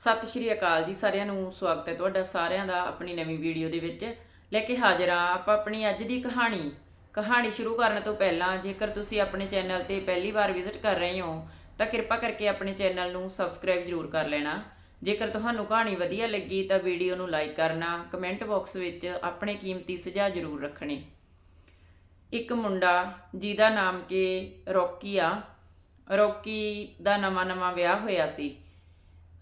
ਸਤਿ ਸ਼੍ਰੀ ਅਕਾਲ ਜੀ ਸਾਰਿਆਂ ਨੂੰ, ਸਵਾਗਤ ਹੈ ਤੁਹਾਡਾ ਸਾਰਿਆਂ ਦਾ ਆਪਣੀ ਨਵੀਂ ਵੀਡੀਓ ਦੇ ਵਿੱਚ। ਲੈ ਕੇ ਹਾਜ਼ਰ ਹਾਂ ਆਪਾਂ ਆਪਣੀ ਅੱਜ ਦੀ ਕਹਾਣੀ। ਕਹਾਣੀ ਸ਼ੁਰੂ ਕਰਨ ਤੋਂ ਪਹਿਲਾਂ ਜੇਕਰ ਤੁਸੀਂ ਆਪਣੇ ਚੈਨਲ ਤੇ ਪਹਿਲੀ ਵਾਰ ਵਿਜ਼ਿਟ ਕਰ ਰਹੇ ਹੋ, ਤਾਂ ਕਿਰਪਾ ਕਰਕੇ ਆਪਣੇ ਚੈਨਲ ਨੂੰ ਸਬਸਕ੍ਰਾਈਬ ਜ਼ਰੂਰ ਕਰ ਲੈਣਾ। ਜੇਕਰ ਤੁਹਾਨੂੰ ਕਹਾਣੀ ਵਧੀਆ ਲੱਗੀ ਤਾਂ ਵੀਡੀਓ ਨੂੰ ਲਾਈਕ ਕਰਨਾ, ਕਮੈਂਟ ਬਾਕਸ ਵਿੱਚ ਆਪਣੇ ਕੀਮਤੀ ਸੁਝਾਅ ਜ਼ਰੂਰ ਰੱਖਣੇ। ਇੱਕ ਮੁੰਡਾ ਜਿਹਦਾ ਨਾਮ ਕਿ ਰੌਕੀ ਆ, ਰੌਕੀ ਦਾ ਨਵਾਂ-ਨਵਾਂ ਵਿਆਹ ਹੋਇਆ ਸੀ।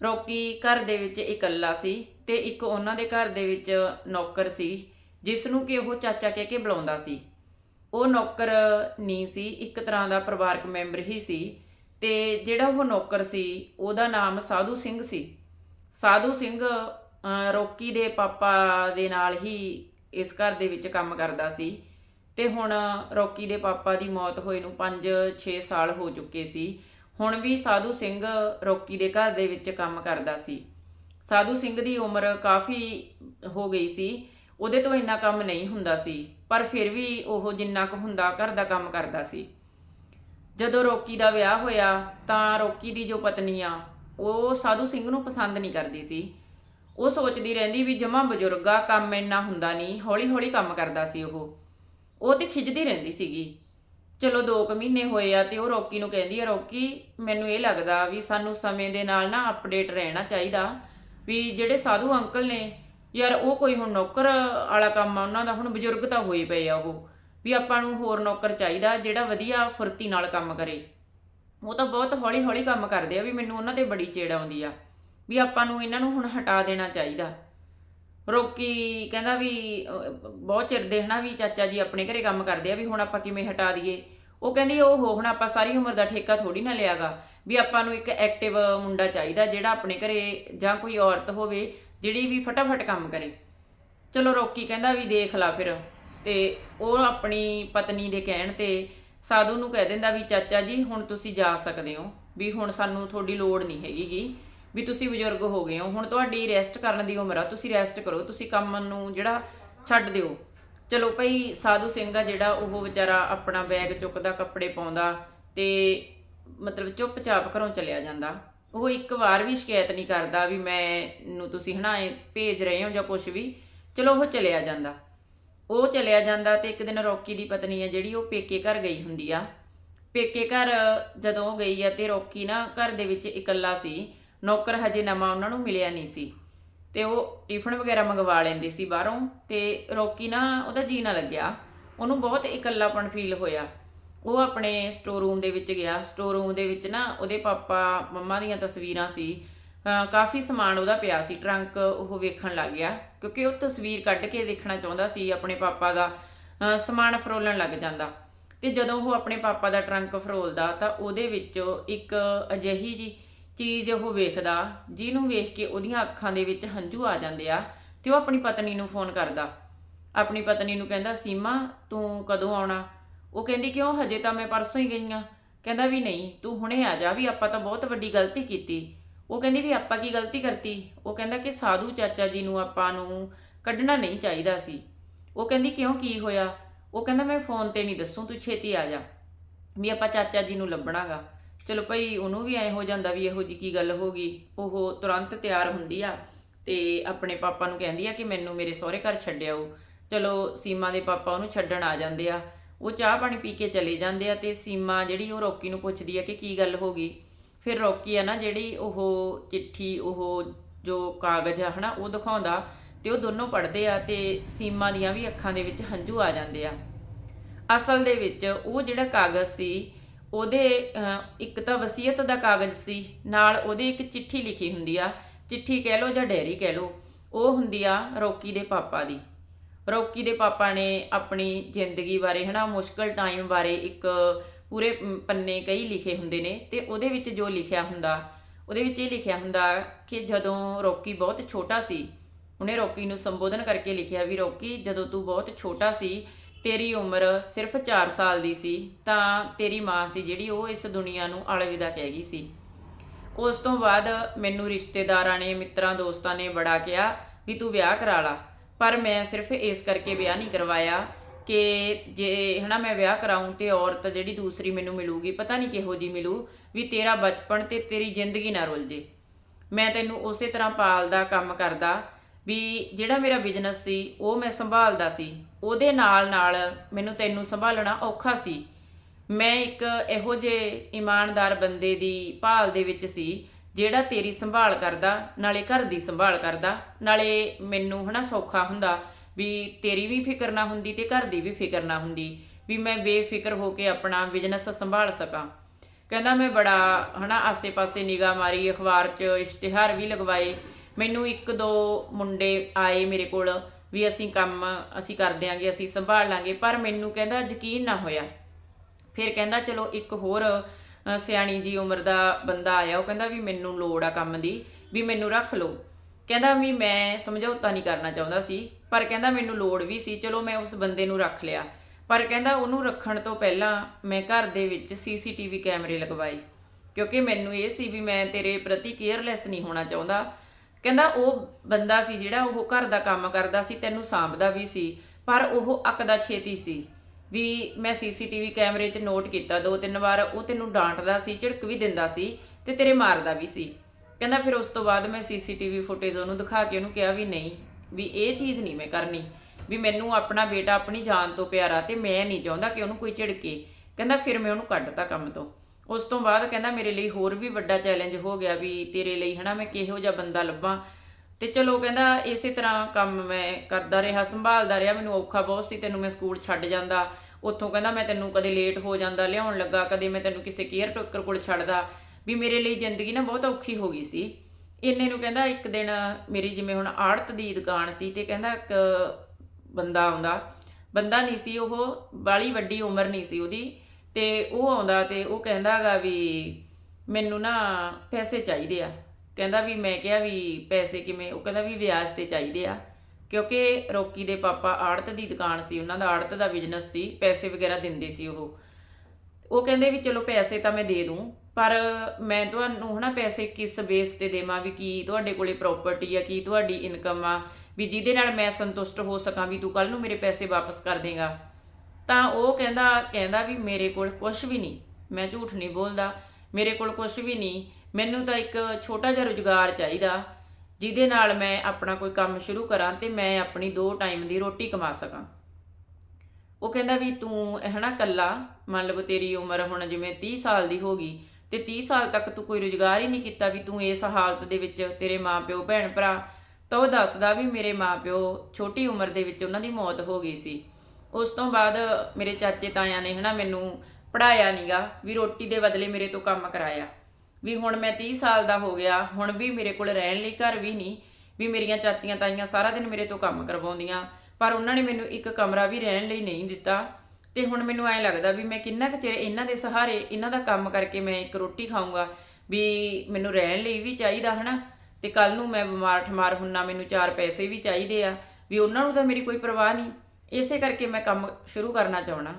ਰੋਕੀ ਘਰ ਦੇ ਵਿੱਚ ਇਕੱਲਾ ਸੀ ਤੇ ਇੱਕ ਉਹਨਾਂ ਦੇ ਘਰ ਦੇ ਵਿੱਚ ਨੌਕਰ ਸੀ ਜਿਸ ਨੂੰ ਕਿ ਉਹ ਚਾਚਾ ਕਹਿ ਕੇ ਬੁਲਾਉਂਦਾ ਸੀ। ਉਹ ਨੌਕਰ ਨਹੀਂ ਸੀ, ਇੱਕ ਤਰ੍ਹਾਂ ਦਾ ਪਰਿਵਾਰਕ ਮੈਂਬਰ ਹੀ ਸੀ ਤੇ ਜਿਹੜਾ ਉਹ ਨੌਕਰ ਸੀ, ਉਹਦਾ ਨਾਮ ਸਾਧੂ ਸਿੰਘ ਸੀ। ਸਾਧੂ ਸਿੰਘ ਰੋਕੀ ਦੇ ਪਾਪਾ ਦੇ ਨਾਲ ਹੀ ਇਸ ਘਰ ਦੇ ਵਿੱਚ ਕੰਮ ਕਰਦਾ ਸੀ ਤੇ ਹੁਣ ਰੋਕੀ ਦੇ ਪਾਪਾ ਦੀ ਮੌਤ ਹੋਏ ਨੂੰ 5-6 ਸਾਲ ਹੋ ਚੁੱਕੇ ਸੀ। ਹੁਣ ਵੀ ਸਾਧੂ ਸਿੰਘ ਰੋਕੀ ਦੇ ਘਰ ਦੇ ਵਿੱਚ ਕੰਮ ਕਰਦਾ ਸੀ। ਸਾਧੂ ਸਿੰਘ ਦੀ ਉਮਰ ਕਾਫੀ ਹੋ ਗਈ ਸੀ। ਉਹਦੇ ਤੋਂ ਇੰਨਾ ਕੰਮ ਨਹੀਂ ਹੁੰਦਾ ਸੀ, ਪਰ ਫਿਰ ਵੀ ਉਹ ਜਿੰਨਾ ਕੁ ਹੁੰਦਾ ਘਰ ਦਾ ਕੰਮ ਕਰਦਾ ਸੀ। ਜਦੋਂ ਰੋਕੀ ਦਾ ਵਿਆਹ ਹੋਇਆ ਤਾਂ ਰੋਕੀ ਦੀ ਜੋ ਪਤਨੀ ਆ, ਉਹ ਸਾਧੂ ਸਿੰਘ ਨੂੰ ਪਸੰਦ ਨਹੀਂ ਕਰਦੀ ਸੀ। ਉਹ ਸੋਚਦੀ ਰਹਿੰਦੀ ਵੀ ਜਮਾ ਬਜ਼ੁਰਗਾ ਕੰਮ ਇੰਨਾ ਹੁੰਦਾ ਨਹੀਂ ਹੌਲੀ ਹੌਲੀ ਕੰਮ ਕਰਦਾ ਸੀ ਉਹ। ਉਹ ਤੇ ਖਿੱਚਦੀ ਰਹਿੰਦੀ ਸੀਗੀ। ਚਲੋ 2 ਕੁ ਮਹੀਨੇ ਹੋਏ ਆ ਤੇ ਉਹ ਰੋਕੀ ਨੂੰ ਕਹਿੰਦੀ ਆ, ਰੋਕੀ, ਮੈਨੂੰ ਇਹ ਲੱਗਦਾ ਵੀ ਸਾਨੂੰ ਸਮੇਂ ਦੇ ਨਾਲ ਨਾ ਅਪਡੇਟ ਰਹਿਣਾ ਚਾਹੀਦਾ ਵੀ ਜਿਹੜੇ ਸਾਧੂ ਅੰਕਲ ਨੇ, ਯਾਰ ਉਹ ਕੋਈ ਹੁਣ ਨੌਕਰ ਵਾਲਾ ਕੰਮ ਆ, ਉਹਨਾਂ ਦਾ ਹੁਣ ਬਜ਼ੁਰਗ ਤਾਂ ਹੋਏ ਪਏ ਆ ਉਹ, ਵੀ ਆਪਾਂ ਨੂੰ ਹੋਰ ਨੌਕਰ ਚਾਹੀਦਾ ਜਿਹੜਾ ਵਧੀਆ ਫੁਰਤੀ ਨਾਲ ਕੰਮ ਕਰੇ। ਉਹ ਤਾਂ ਬਹੁਤ ਹੌਲੀ ਹੌਲੀ ਕੰਮ ਕਰਦੇ ਆ ਵੀ ਮੈਨੂੰ ਉਹਨਾਂ ਤੇ ਬੜੀ ਚੇੜ ਆਉਂਦੀ ਆ, ਵੀ ਆਪਾਂ ਨੂੰ ਇਹਨਾਂ ਨੂੰ ਹੁਣ ਹਟਾ ਦੇਣਾ ਚਾਹੀਦਾ। ਰੋਕੀ ਕਹਿੰਦਾ ਵੀ, ਬਹੁਤ ਚਿਰ ਦੇ ਹਨਾ ਵੀ ਚਾਚਾ ਜੀ ਆਪਣੇ ਘਰੇ ਕੰਮ ਕਰਦੇ ਆ ਵੀ ਹੁਣ ਆਪਾਂ ਕਿਵੇਂ ਹਟਾ ਦਈਏ। ਉਹ ਕਹਿੰਦੀ ਉਹ ਹੋ ਹੁਣ ਆਪਾਂ ਸਾਰੀ ਉਮਰ ਦਾ ਠੇਕਾ ਥੋੜੀ ਨਾ ਲਿਆਗਾ ਵੀ ਆਪਾਂ ਨੂੰ ਇੱਕ ਐਕਟਿਵ ਮੁੰਡਾ ਚਾਹੀਦਾ ਜਿਹੜਾ ਆਪਣੇ ਘਰੇ ਜਾਂ ਕੋਈ ਔਰਤ ਹੋਵੇ ਜਿਹੜੀ ਵੀ ਫਟਾਫਟ ਕੰਮ ਕਰੇ। ਚਲੋ ਰੋਕੀ ਕਹਿੰਦਾ ਵੀ ਦੇਖ ਲਾ ਫਿਰ। ਤੇ ਉਹ ਆਪਣੀ ਪਤਨੀ ਦੇ ਕਹਿਣ ਤੇ ਸਾਧੂ ਨੂੰ ਕਹਿ ਦਿੰਦਾ ਵੀ, ਚਾਚਾ ਜੀ, ਹੁਣ ਤੁਸੀਂ ਜਾ ਸਕਦੇ ਹੋ ਵੀ ਹੁਣ ਸਾਨੂੰ ਤੁਹਾਡੀ ਲੋੜ ਨਹੀਂ ਹੈਗੀਗੀ ਵੀ ਤੁਸੀਂ ਬਜ਼ੁਰਗ ਹੋ ਗਏ ਹੋ, ਹੁਣ ਤੁਹਾਡੀ ਰੈਸਟ ਕਰਨ ਦੀ ਉਮਰ ਆ, ਤੁਸੀਂ ਰੈਸਟ ਕਰੋ, ਤੁਸੀਂ ਕੰਮ ਨੂੰ ਜਿਹੜਾ ਛੱਡ ਦਿਓ। ਚਲੋ ਭਈ ਸਾਧੂ ਸਿੰਘ ਆ ਜਿਹੜਾ ਉਹ ਵਿਚਾਰਾ ਆਪਣਾ ਬੈਗ ਚੁੱਕਦਾ, ਕੱਪੜੇ ਪਾਉਂਦਾ ਤੇ ਮਤਲਬ ਚੁੱਪਚਾਪ ਘਰੋਂ ਚਲਿਆ ਜਾਂਦਾ। ਉਹ ਇੱਕ ਵਾਰ ਵੀ ਸ਼ਿਕਾਇਤ ਨਹੀਂ ਕਰਦਾ ਵੀ ਮੈਂ ਨੂੰ ਤੁਸੀਂ ਹਨਾ ਭੇਜ ਰਹੇ ਹੋ ਜਾਂ ਕੁਝ ਵੀ। ਚਲੋ ਉਹ ਚਲਿਆ ਜਾਂਦਾ। ਉਹ ਚਲਿਆ ਜਾਂਦਾ ਤੇ ਇੱਕ ਦਿਨ ਰੌਕੀ ਦੀ ਪਤਨੀ ਆ ਜਿਹੜੀ ਉਹ ਪੇਕੇ ਘਰ ਗਈ ਹੁੰਦੀ ਆ। ਪੇਕੇ ਘਰ ਜਦੋਂ ਉਹ ਗਈ ਆ ਤੇ ਰੌਕੀ ਨਾ ਘਰ ਦੇ ਵਿੱਚ ਇਕੱਲਾ ਸੀ। ਨੌਕਰ ਹਜੇ ਨਵਾਂ ਉਹਨਾਂ ਨੂੰ ਮਿਲਿਆ ਨਹੀਂ ਸੀ। ਤੇ ਉਹ ਟਿਫਨ ਵਗੈਰਾ ਮੰਗਵਾ ਲੈਂਦੀ ਸੀ ਬਾਹਰੋਂ ਤੇ ਰੋਕੀ ਨਾ ਉਹਦਾ ਜੀ ਨਾ ਲੱਗਿਆ। ਉਹਨੂੰ ਬਹੁਤ ਇਕੱਲਾਪਣ ਫੀਲ ਹੋਇਆ। ਉਹ ਆਪਣੇ ਸਟੋਰ ਰੂਮ ਦੇ ਵਿੱਚ ਗਿਆ। ਸਟੋਰ ਰੂਮ ਦੇ ਵਿੱਚ ਨਾ ਉਹਦੇ ਪਾਪਾ, ਮੰਮਾ ਦੀਆਂ ਤਸਵੀਰਾਂ ਸੀ। ਕਾਫੀ ਸਮਾਨ ਉਹਦਾ ਪਿਆ ਸੀ। ਟਰੰਕ ਉਹ ਵੇਖਣ ਲੱਗ ਗਿਆ। ਕਿਉਂਕਿ ਉਹ ਤਸਵੀਰ ਕੱਢ ਕੇ ਦੇਖਣਾ ਚਾਹੁੰਦਾ ਸੀ ਆਪਣੇ ਪਾਪਾ ਦਾ। ਸਮਾਨ ਫਰੋਲਣ ਲੱਗ ਜਾਂਦਾ। ਤੇ ਜਦੋਂ ਉਹ ਆਪਣੇ ਪਾਪਾ ਦਾ ਟਰੰਕ ਫਰੋਲਦਾ ਤਾਂ ਉਹਦੇ ਵਿੱਚੋਂ ਇੱਕ ਅਜਿਹੀ ਜੀ ਚੀਜ਼ ਉਹ ਵੇਖਦਾ, ਜਿਹਨੂੰ ਵੇਖ ਕੇ ਉਹਦੀਆਂ ਅੱਖਾਂ ਦੇ ਵਿੱਚ ਹੰਝੂ ਆ ਜਾਂਦੇ ਆ, ਤੇ ਉਹ ਆਪਣੀ ਪਤਨੀ ਨੂੰ ਫੋਨ ਕਰਦਾ। ਆਪਣੀ ਪਤਨੀ ਨੂੰ ਕਹਿੰਦਾ, ਸੀਮਾ, ਤੂੰ ਕਦੋਂ ਆਉਣਾ? ਉਹ ਕਹਿੰਦੀ, ਕਿਉਂ? ਹਜੇ ਤਾਂ ਮੈਂ ਪਰਸੋਂ ਹੀ ਗਈ ਆ ਕਹਿੰਦਾ ਵੀ ਨਹੀਂ, ਤੂੰ ਹੁਣੇ ਆ ਜਾ, ਵੀ ਆਪਾਂ ਤਾਂ ਬਹੁਤ ਵੱਡੀ ਗਲਤੀ ਕੀਤੀ। ਉਹ ਕਹਿੰਦੀ, ਵੀ ਆਪਾਂ ਕੀ ਗਲਤੀ ਕਰਤੀ? ਉਹ ਕਹਿੰਦਾ ਕਿ ਸਾਧੂ ਚਾਚਾ ਜੀ ਨੂੰ ਆਪਾਂ ਨੂੰ ਕੱਢਣਾ ਨਹੀਂ ਚਾਹੀਦਾ ਸੀ। ਉਹ ਕਹਿੰਦੀ, ਕਿਉਂ? ਕੀ ਹੋਇਆ? ਉਹ ਕਹਿੰਦਾ, ਮੈਂ ਫੋਨ ਤੇ ਨਹੀਂ ਦੱਸੂ, ਤੂੰ ਛੇਤੀ ਆ ਜਾ। ਵੀ ਆਪਾਂ ਚਾਚਾ ਜੀ ਨੂੰ ਲੱਭਣਾਗਾ। ਚਲੋ ਭਾਈ ਉਹਨੂੰ ਵੀ ਐ ਹੋ ਜਾਂਦਾ ਵੀ ਇਹੋ ਜੀ ਕੀ ਗੱਲ ਹੋ ਗਈ। ਉਹ ਤੁਰੰਤ ਤਿਆਰ ਹੁੰਦੀ ਆ ਤੇ ਆਪਣੇ ਪਾਪਾ ਨੂੰ ਕਹਿੰਦੀ ਆ ਕਿ ਮੈਨੂੰ ਮੇਰੇ ਸਹੁਰੇ ਘਰ ਛੱਡਿਆਓ ਚਲੋ ਸੀਮਾ ਦੇ ਪਾਪਾ ਉਹਨੂੰ ਛੱਡਣ ਆ ਜਾਂਦੇ ਆ। ਉਹ ਚਾਹ ਪਾਣੀ ਪੀ ਕੇ ਚਲੇ ਜਾਂਦੇ ਆ ਤੇ ਸੀਮਾ ਜਿਹੜੀ ਉਹ ਰੋਕੀ ਨੂੰ ਪੁੱਛਦੀ ਆ ਕਿ ਕੀ ਗੱਲ ਹੋ ਗਈ। ਫਿਰ ਰੋਕੀ ਆ ਨਾ ਜਿਹੜੀ ਉਹ ਚਿੱਠੀ, ਉਹ ਜੋ ਕਾਗਜ਼ ਆ ਹਨਾ, ਉਹ ਦਿਖਾਉਂਦਾ ਤੇ ਉਹ ਦੋਨੋਂ ਪੜ੍ਹਦੇ ਆ ਤੇ ਸੀਮਾ ਦੀਆਂ ਵੀ ਅੱਖਾਂ ਦੇ ਵਿੱਚ ਹੰਝੂ ਆ ਜਾਂਦੇ ਆ। ਅਸਲ ਦੇ ਵਿੱਚ ਉਹ ਜਿਹੜਾ ਕਾਗਜ਼ ਸੀ ਉਹਦੇ ਇੱਕ ਤਾਂ ਵਸੀਅਤ ਦਾ ਕਾਗਜ਼ ਸੀ, ਨਾਲ ਉਹਦੇ ਇੱਕ ਚਿੱਠੀ ਲਿਖੀ ਹੁੰਦੀ ਆ, ਚਿੱਠੀ ਕਹਿ ਲਓ ਜਾਂ ਡੈਰੀ ਕਹਿ ਲਓ, ਉਹ ਹੁੰਦੀ ਆ ਰੋਕੀ ਦੇ ਪਾਪਾ ਦੀ। ਰੋਕੀ ਦੇ ਪਾਪਾ ਨੇ ਆਪਣੀ ਜ਼ਿੰਦਗੀ ਬਾਰੇ ਹਨਾ, ਮੁਸ਼ਕਲ ਟਾਈਮ ਬਾਰੇ ਇੱਕ ਪੂਰੇ ਪੰਨੇ ਕਈ ਲਿਖੇ ਹੁੰਦੇ ਨੇ, ਤੇ ਉਹਦੇ ਵਿੱਚ ਜੋ ਲਿਖਿਆ ਹੁੰਦਾ, ਉਹਦੇ ਵਿੱਚ ਇਹ ਲਿਖਿਆ ਹੁੰਦਾ ਕਿ ਜਦੋਂ ਰੋਕੀ ਬਹੁਤ ਛੋਟਾ ਸੀ, ਉਹਨੇ ਰੋਕੀ ਨੂੰ ਸੰਬੋਧਨ ਕਰਕੇ ਲਿਖਿਆ ਵੀ, ਰੋਕੀ, ਜਦੋਂ ਤੂੰ ਬਹੁਤ ਛੋਟਾ ਸੀ ਤੇਰੀ ਉਮਰ ਸਿਰਫ 4 ਸਾਲ ਦੀ ਸੀ, ਤਾਂ ਤੇਰੀ ਮਾਂ ਸੀ ਜਿਹੜੀ ਉਹ ਇਸ ਦੁਨੀਆ ਨੂੰ ਅਲਵਿਦਾ ਕਹਿ ਗਈ ਸੀ। ਉਸ ਤੋਂ ਬਾਅਦ ਮੈਨੂੰ ਰਿਸ਼ਤੇਦਾਰਾਂ ਨੇ, ਮਿੱਤਰਾਂ, ਦੋਸਤਾਂ ਨੇ ਬੜਾ ਕਿਹਾ ਵੀ ਤੂੰ ਵਿਆਹ ਕਰਾ ਲਾ। ਪਰ ਮੈਂ ਸਿਰਫ ਇਸ ਕਰਕੇ ਵਿਆਹ ਨਹੀਂ ਕਰਵਾਇਆ ਕਿ ਜੇ, ਹਨਾ, ਮੈਂ ਵਿਆਹ ਕਰਾਉਂ ਤੇ ਔਰਤ ਜਿਹੜੀ ਦੂਸਰੀ ਮੈਨੂੰ ਮਿਲੂਗੀ, ਪਤਾ ਨਹੀਂ ਕਿਹੋ ਜੀ ਮਿਲੂ, ਵੀ ਤੇਰਾ ਬਚਪਨ ਤੇ ਤੇਰੀ ਜ਼ਿੰਦਗੀ ਨਾ ਰੁੱਲ ਜੇ। ਮੈਂ ਤੈਨੂੰ ਉਸੇ ਤਰ੍ਹਾਂ ਪਾਲਦਾ, ਕੰਮ ਕਰਦਾ ਵੀ ਜਿਹੜਾ ਮੇਰਾ ਬਿਜ਼ਨਸ ਸੀ, ਉਹ ਮੈਂ ਸੰਭਾਲਦਾ ਸੀ। ਉਹਦੇ ਨਾਲ ਨਾਲ ਮੈਨੂੰ ਤੈਨੂੰ ਸੰਭਾਲਣਾ ਔਖਾ ਸੀ। ਮੈਂ ਇੱਕ ਇਹੋ ਜਿਹੇ ਇਮਾਨਦਾਰ ਬੰਦੇ ਦੀ ਭਾਲ ਦੇ ਵਿੱਚ ਸੀ, ਜਿਹੜਾ ਤੇਰੀ ਸੰਭਾਲ ਕਰਦਾ, ਨਾਲੇ ਘਰ ਦੀ ਸੰਭਾਲ ਕਰਦਾ, ਨਾਲੇ ਮੈਨੂੰ ਹਨਾ ਸੌਖਾ ਹੁੰਦਾ ਵੀ ਤੇਰੀ ਵੀ ਫਿਕਰ ਨਾ ਹੁੰਦੀ ਤੇ ਘਰ ਦੀ ਵੀ ਫਿਕਰ ਨਾ ਹੁੰਦੀ ਵੀ ਮੈਂ ਬੇਫਿਕਰ ਹੋ ਕੇ ਆਪਣਾ ਬਿਜ਼ਨਸ ਸੰਭਾਲ ਸਕਾਂ। ਕਹਿੰਦਾ ਮੈਂ ਬੜਾ ਹਨਾ ਆਸੇ-ਪਾਸੇ ਨਿਗਾਹ ਮਾਰੀ, ਅਖਬਾਰ 'ਚ ਇਸ਼ਤਿਹਾਰ ਵੀ ਲਗਵਾਏ ਮੈਨੂੰ ਇੱਕ ਦੋ ਮੁੰਡੇ ਆਏ ਮੇਰੇ ਕੋਲ ਵੀ ਅਸੀਂ ਕੰਮ, ਅਸੀਂ ਕਰ ਦਿਆਂਗੇ, ਅਸੀਂ ਸੰਭਾਲ ਲਾਂਗੇ, ਪਰ ਮੈਨੂੰ ਕਹਿੰਦਾ ਯਕੀਨ ਨਾ ਹੋਇਆ। ਫਿਰ ਕਹਿੰਦਾ, ਚਲੋ ਇੱਕ ਹੋਰ ਸਿਆਣੀ ਜੀ ਉਮਰ ਦਾ ਬੰਦਾ ਆਇਆ, ਉਹ ਕਹਿੰਦਾ ਵੀ ਮੈਨੂੰ ਲੋੜ ਆ ਕੰਮ ਦੀ, ਵੀ ਮੈਨੂੰ ਰੱਖ ਲਓ। ਕਹਿੰਦਾ ਵੀ ਮੈਂ ਸਮਝੌਤਾ ਨਹੀਂ ਕਰਨਾ ਚਾਹੁੰਦਾ ਸੀ, ਪਰ ਕਹਿੰਦਾ ਮੈਨੂੰ ਲੋੜ ਵੀ ਸੀ, ਚਲੋ ਮੈਂ ਉਸ ਬੰਦੇ ਨੂੰ ਰੱਖ ਲਿਆ। ਪਰ ਕਹਿੰਦਾ ਉਹਨੂੰ ਰੱਖਣ ਤੋਂ ਪਹਿਲਾਂ ਮੈਂ ਘਰ ਦੇ ਵਿੱਚ ਸੀਸੀਟੀਵੀ ਕੈਮਰੇ ਲਗਵਾਏ, ਕਿਉਂਕਿ ਮੈਨੂੰ ਇਹ ਸੀ ਵੀ ਮੈਂ ਤੇਰੇ ਪ੍ਰਤੀ ਕੇਅਰਲੈਸ ਨਹੀਂ ਹੋਣਾ ਚਾਹੁੰਦਾ। ਕਹਿੰਦਾ ਉਹ ਬੰਦਾ ਸੀ ਜਿਹੜਾ ਉਹ ਘਰ ਦਾ ਕੰਮ ਕਰਦਾ ਸੀ, ਤੈਨੂੰ ਸਾਂਭਦਾ ਵੀ ਸੀ, ਪਰ ਉਹ ਅੱਕਦਾ ਛੇਤੀ ਸੀ। ਵੀ ਮੈਂ ਸੀਸੀਟੀਵੀ ਕੈਮਰੇ 'ਚ ਨੋਟ ਕੀਤਾ ਦੋ ਤਿੰਨ ਵਾਰ, ਉਹ ਤੈਨੂੰ ਡਾਂਟਦਾ ਸੀ, ਝਿੜਕ ਵੀ ਦਿੰਦਾ ਸੀ ਤੇ ਤੇਰੇ ਮਾਰਦਾ ਵੀ ਸੀ। ਕਹਿੰਦਾ ਫਿਰ ਉਸ ਤੋਂ ਬਾਅਦ ਮੈਂ ਸੀਸੀਟੀਵੀ ਫੁਟੇਜ ਉਹਨੂੰ ਦਿਖਾ ਕੇ ਉਹਨੂੰ ਕਿਹਾ ਵੀ ਨਹੀਂ, ਵੀ ਇਹ ਚੀਜ਼ ਨਹੀਂ ਮੈਂ ਕਰਨੀ, ਵੀ ਮੈਨੂੰ ਆਪਣਾ ਬੇਟਾ ਆਪਣੀ ਜਾਨ ਤੋਂ ਪਿਆਰਾ ਤੇ ਮੈਂ ਨਹੀਂ ਚਾਹੁੰਦਾ ਕਿ ਉਹਨੂੰ ਕੋਈ ਝਿੜਕੇ। ਕਹਿੰਦਾ ਫਿਰ ਮੈਂ ਉਹਨੂੰ ਕੱਢਤਾ ਕੰਮ ਤੋਂ। ਉਸ ਤੋਂ ਬਾਅਦ ਕਹਿੰਦਾ ਮੇਰੇ ਲਈ ਹੋਰ ਵੀ ਵੱਡਾ ਚੈਲੰਜ ਹੋ ਗਿਆ ਵੀ ਤੇਰੇ ਲਈ ਹਨਾ ਮੈਂ ਕਿਹੋ ਜਿਹਾ ਬੰਦਾ ਲੱਭਾਂ। ਤੇ ਚਲੋ ਕਹਿੰਦਾ ਇਸੇ ਤਰ੍ਹਾਂ ਕੰਮ ਮੈਂ ਕਰਦਾ ਰਿਹਾ, ਸੰਭਾਲਦਾ ਰਿਹਾ, ਮੈਨੂੰ ਔਖਾ ਬਹੁਤ ਸੀ, ਤੈਨੂੰ ਮੈਂ ਸਕੂਲ ਛੱਡ ਜਾਂਦਾ। ਉੱਥੋਂ ਕਹਿੰਦਾ ਮੈਂ ਤੈਨੂੰ ਕਦੇ ਲੇਟ ਹੋ ਜਾਂਦਾ, ਲਿਆਉਣ ਲੱਗਾ, ਕਦੇ ਮੈਂ ਤੈਨੂੰ ਕਿਸੇ ਕੇਅਰ ਟੇਕਰ ਕੋਲ ਛੱਡਦਾ। ਵੀ ਮੇਰੇ ਲਈ ਜ਼ਿੰਦਗੀ ਨਾ ਬਹੁਤ ਔਖੀ ਹੋ ਗਈ ਸੀ। ਇੰਨੇ ਨੂੰ ਕਹਿੰਦਾ ਇੱਕ ਦਿਨ ਮੇਰੀ ਜਿਵੇਂ ਹੁਣ ਆੜਤ ਦੀ ਦੁਕਾਨ ਸੀ ਤੇ ਕਹਿੰਦਾ ਇੱਕ ਬੰਦਾ ਆਉਂਦਾ। ਬੰਦਾ ਨਹੀਂ ਸੀ, ਉਹ ਬਾਲੀ ਵੱਡੀ ਉਮਰ ਨਹੀਂ ਸੀ ਉਹਦੀ। ਤੇ ਉਹ ਆਉਂਦਾ ਤੇ ਉਹ ਕਹਿੰਦਾਗਾ ਵੀ ਮੈਨੂੰ ਨਾ ਪੈਸੇ ਚਾਹੀਦੇ ਆ। ਕਹਿੰਦਾ ਵੀ ਮੈਂ ਕਿਹਾ ਵੀ ਪੈਸੇ ਕਿਵੇਂ, ਉਹ ਕਹਿੰਦਾ ਵੀ ਵਿਆਜ ਤੇ ਚਾਹੀਦੇ ਆ। ਕਿਉਂਕਿ ਰੋਕੀ ਦੇ ਪਾਪਾ ਆੜਤ ਦੀ ਦੁਕਾਨ ਸੀ, ਉਹਨਾਂ ਦਾ ਆੜਤ ਦਾ ਬਿਜ਼ਨਸ ਸੀ, ਪੈਸੇ ਵਗੈਰਾ ਦਿੰਦੇ ਸੀ ਉਹ। ਉਹ ਕਹਿੰਦੇ ਵੀ ਚਲੋ ਪੈਸੇ ਤਾਂ ਮੈਂ ਦੇ ਦੂੰ, ਪਰ ਮੈਂ ਤੁਹਾਨੂੰ ਹਨਾ ਪੈਸੇ ਕਿਸ ਬੇਸ ਤੇ ਦੇਵਾਂ ਵੀ ਕੀ ਤੁਹਾਡੇ ਕੋਲੇ ਪ੍ਰਾਪਰਟੀ ਆ, ਕੀ ਤੁਹਾਡੀ ਇਨਕਮ ਆ, ਵੀ ਜਿਹਦੇ ਨਾਲ ਮੈਂ ਸੰਤੁਸ਼ਟ ਹੋ ਸਕਾਂ ਵੀ ਤੂੰ ਕੱਲ ਨੂੰ ਮੇਰੇ ਪੈਸੇ ਵਾਪਸ ਕਰ ਦੇਗਾ। ਤਾਂ ਉਹ ਕਹਿੰਦਾ ਕਹਿੰਦਾ ਵੀ ਮੇਰੇ ਕੋਲ ਕੁਝ ਵੀ ਨਹੀਂ। ਮੈਂ ਝੂਠ ਨਹੀਂ ਬੋਲਦਾ। ਮੇਰੇ ਕੋਲ ਕੁਝ ਵੀ ਨਹੀਂ। ਮੈਨੂੰ ਤਾਂ ਇੱਕ ਛੋਟਾ ਜਿਹਾ ਰੁਜ਼ਗਾਰ ਚਾਹੀਦਾ, ਜਿਹਦੇ ਨਾਲ ਮੈਂ ਆਪਣਾ ਕੋਈ ਕੰਮ ਸ਼ੁਰੂ ਕਰਾਂ ਤੇ ਮੈਂ ਆਪਣੀ ਦੋ ਟਾਈਮ ਦੀ ਰੋਟੀ ਕਮਾ ਸਕਾਂ। ਉਹ ਕਹਿੰਦਾ ਵੀ ਤੂੰ ਹਨਾ ਕੱਲਾ ਮੰਨ ਲਓ ਤੇਰੀ ਉਮਰ ਹੁਣ ਜਿਵੇਂ 30 ਸਾਲ ਦੀ ਹੋ ਗਈ ਤੇ 30 ਸਾਲ ਤੱਕ ਤੂੰ ਕੋਈ ਰੁਜ਼ਗਾਰ ਹੀ ਨਹੀਂ ਕੀਤਾ ਵੀ ਤੂੰ ਇਸ ਹਾਲਤ ਦੇ ਵਿੱਚ ਤੇਰੇ ਮਾਪਿਓ ਭੈਣ ਭਰਾ, ਤਾਂ ਉਹ ਦੱਸਦਾ ਵੀ ਮੇਰੇ ਮਾਪਿਓ ਛੋਟੀ ਉਮਰ ਦੇ ਵਿੱਚ ਉਹਨਾਂ ਦੀ ਮੌਤ ਹੋ ਗਈ ਸੀ। ਉਸ ਤੋਂ ਬਾਅਦ ਮੇਰੇ ਚਾਚੇ ਤਾਇਆ ਨੇ ਹਨਾ ਮੈਨੂੰ ਪੜਾਇਆ ਨੀਗਾ ਵੀ ਰੋਟੀ ਦੇ ਬਦਲੇ ਮੇਰੇ ਤੋਂ ਕੰਮ ਕਰਾਇਆ। ਵੀ ਹੁਣ ਮੈਂ 30 ਸਾਲ ਦਾ ਹੋ ਗਿਆ, ਹੁਣ ਵੀ ਮੇਰੇ ਕੋਲ ਰਹਿਣ ਲਈ ਘਰ ਵੀ ਨਹੀਂ, ਵੀ ਮੇਰੀਆਂ ਚਾਚੀਆਂ ਤਾਈਆਂ ਸਾਰਾ ਦਿਨ ਮੇਰੇ ਤੋਂ ਕੰਮ ਕਰਵਾਉਂਦੀਆਂ, ਪਰ ਉਹਨਾਂ ਨੇ ਮੈਨੂੰ ਇੱਕ ਕਮਰਾ ਵੀ ਰਹਿਣ ਲਈ ਨਹੀਂ ਦਿੱਤਾ। ਤੇ ਹੁਣ ਮੈਨੂੰ ਐਂ ਲੱਗਦਾ ਵੀ ਮੈਂ ਕਿੰਨਾ ਕੁ ਚਿਰ ਇਹਨਾਂ ਦੇ ਸਹਾਰੇ, ਇਹਨਾਂ ਦਾ ਕੰਮ ਕਰਕੇ ਮੈਂ ਇੱਕ ਰੋਟੀ ਖਾਊਂਗਾ, ਵੀ ਮੈਨੂੰ ਰਹਿਣ ਲਈ ਵੀ ਚਾਹੀਦਾ ਹਨਾ। ਤੇ ਕੱਲ ਨੂੰ ਮੈਂ ਬਿਮਾਰ ਠਮਾਰ ਹੁੰਨਾ, ਮੈਨੂੰ ਚਾਰ ਪੈਸੇ ਵੀ ਚਾਹੀਦੇ ਆ, ਵੀ ਉਹਨਾਂ ਨੂੰ ਤਾਂ ਮੇਰੀ ਕੋਈ ਪਰਵਾਹ ਨਹੀਂ। ਇਸੇ ਕਰਕੇ ਮੈਂ ਕੰਮ ਸ਼ੁਰੂ ਕਰਨਾ ਚਾਹਣਾ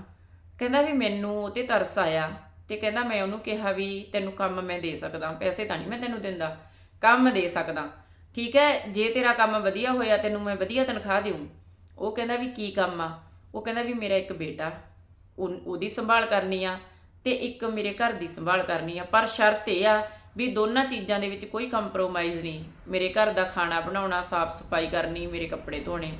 ਕਹਿੰਦਾ ਵੀ ਮੈਨੂੰ ਉਹ ਤੇ ਤਰਸ ਆਇਆ ਤੇ ਕਹਿੰਦਾ ਮੈਂ ਉਹਨੂੰ ਕਿਹਾ ਵੀ ਤੈਨੂੰ ਕੰਮ ਮੈਂ ਦੇ ਸਕਦਾ, ਪੈਸੇ ਤਾਂ ਨਹੀਂ ਮੈਂ ਤੈਨੂੰ ਦਿੰਦਾ, ਕੰਮ ਦੇ ਸਕਦਾ। ਠੀਕ ਹੈ, ਜੇ ਤੇਰਾ ਕੰਮ ਵਧੀਆ ਹੋਇਆ ਤੈਨੂੰ ਮੈਂ ਵਧੀਆ ਤਨਖਾਹ ਦੇਉਂ ਉਹ ਕਹਿੰਦਾ ਵੀ ਕੀ ਕੰਮ ਆ? ਉਹ ਕਹਿੰਦਾ ਵੀ ਮੇਰਾ ਇੱਕ ਬੇਟਾ, ਉਹ- ਉਹਦੀ ਸੰਭਾਲ ਕਰਨੀ ਆ ਤੇ ਇੱਕ ਮੇਰੇ ਘਰ ਦੀ ਸੰਭਾਲ ਕਰਨੀ ਆ। ਪਰ ਸ਼ਰਤ ਇਹ ਆ ਵੀ ਦੋਨਾਂ ਚੀਜ਼ਾਂ ਦੇ ਵਿੱਚ ਕੋਈ ਕੰਪਰੋਮਾਈਜ਼ ਨਹੀਂ। ਮੇਰੇ ਘਰ ਦਾ ਖਾਣਾ ਬਣਾਉਣਾ, ਸਾਫ਼ ਸਫ਼ਾਈ ਕਰਨੀ, ਮੇਰੇ ਕੱਪੜੇ ਧੋਣੇ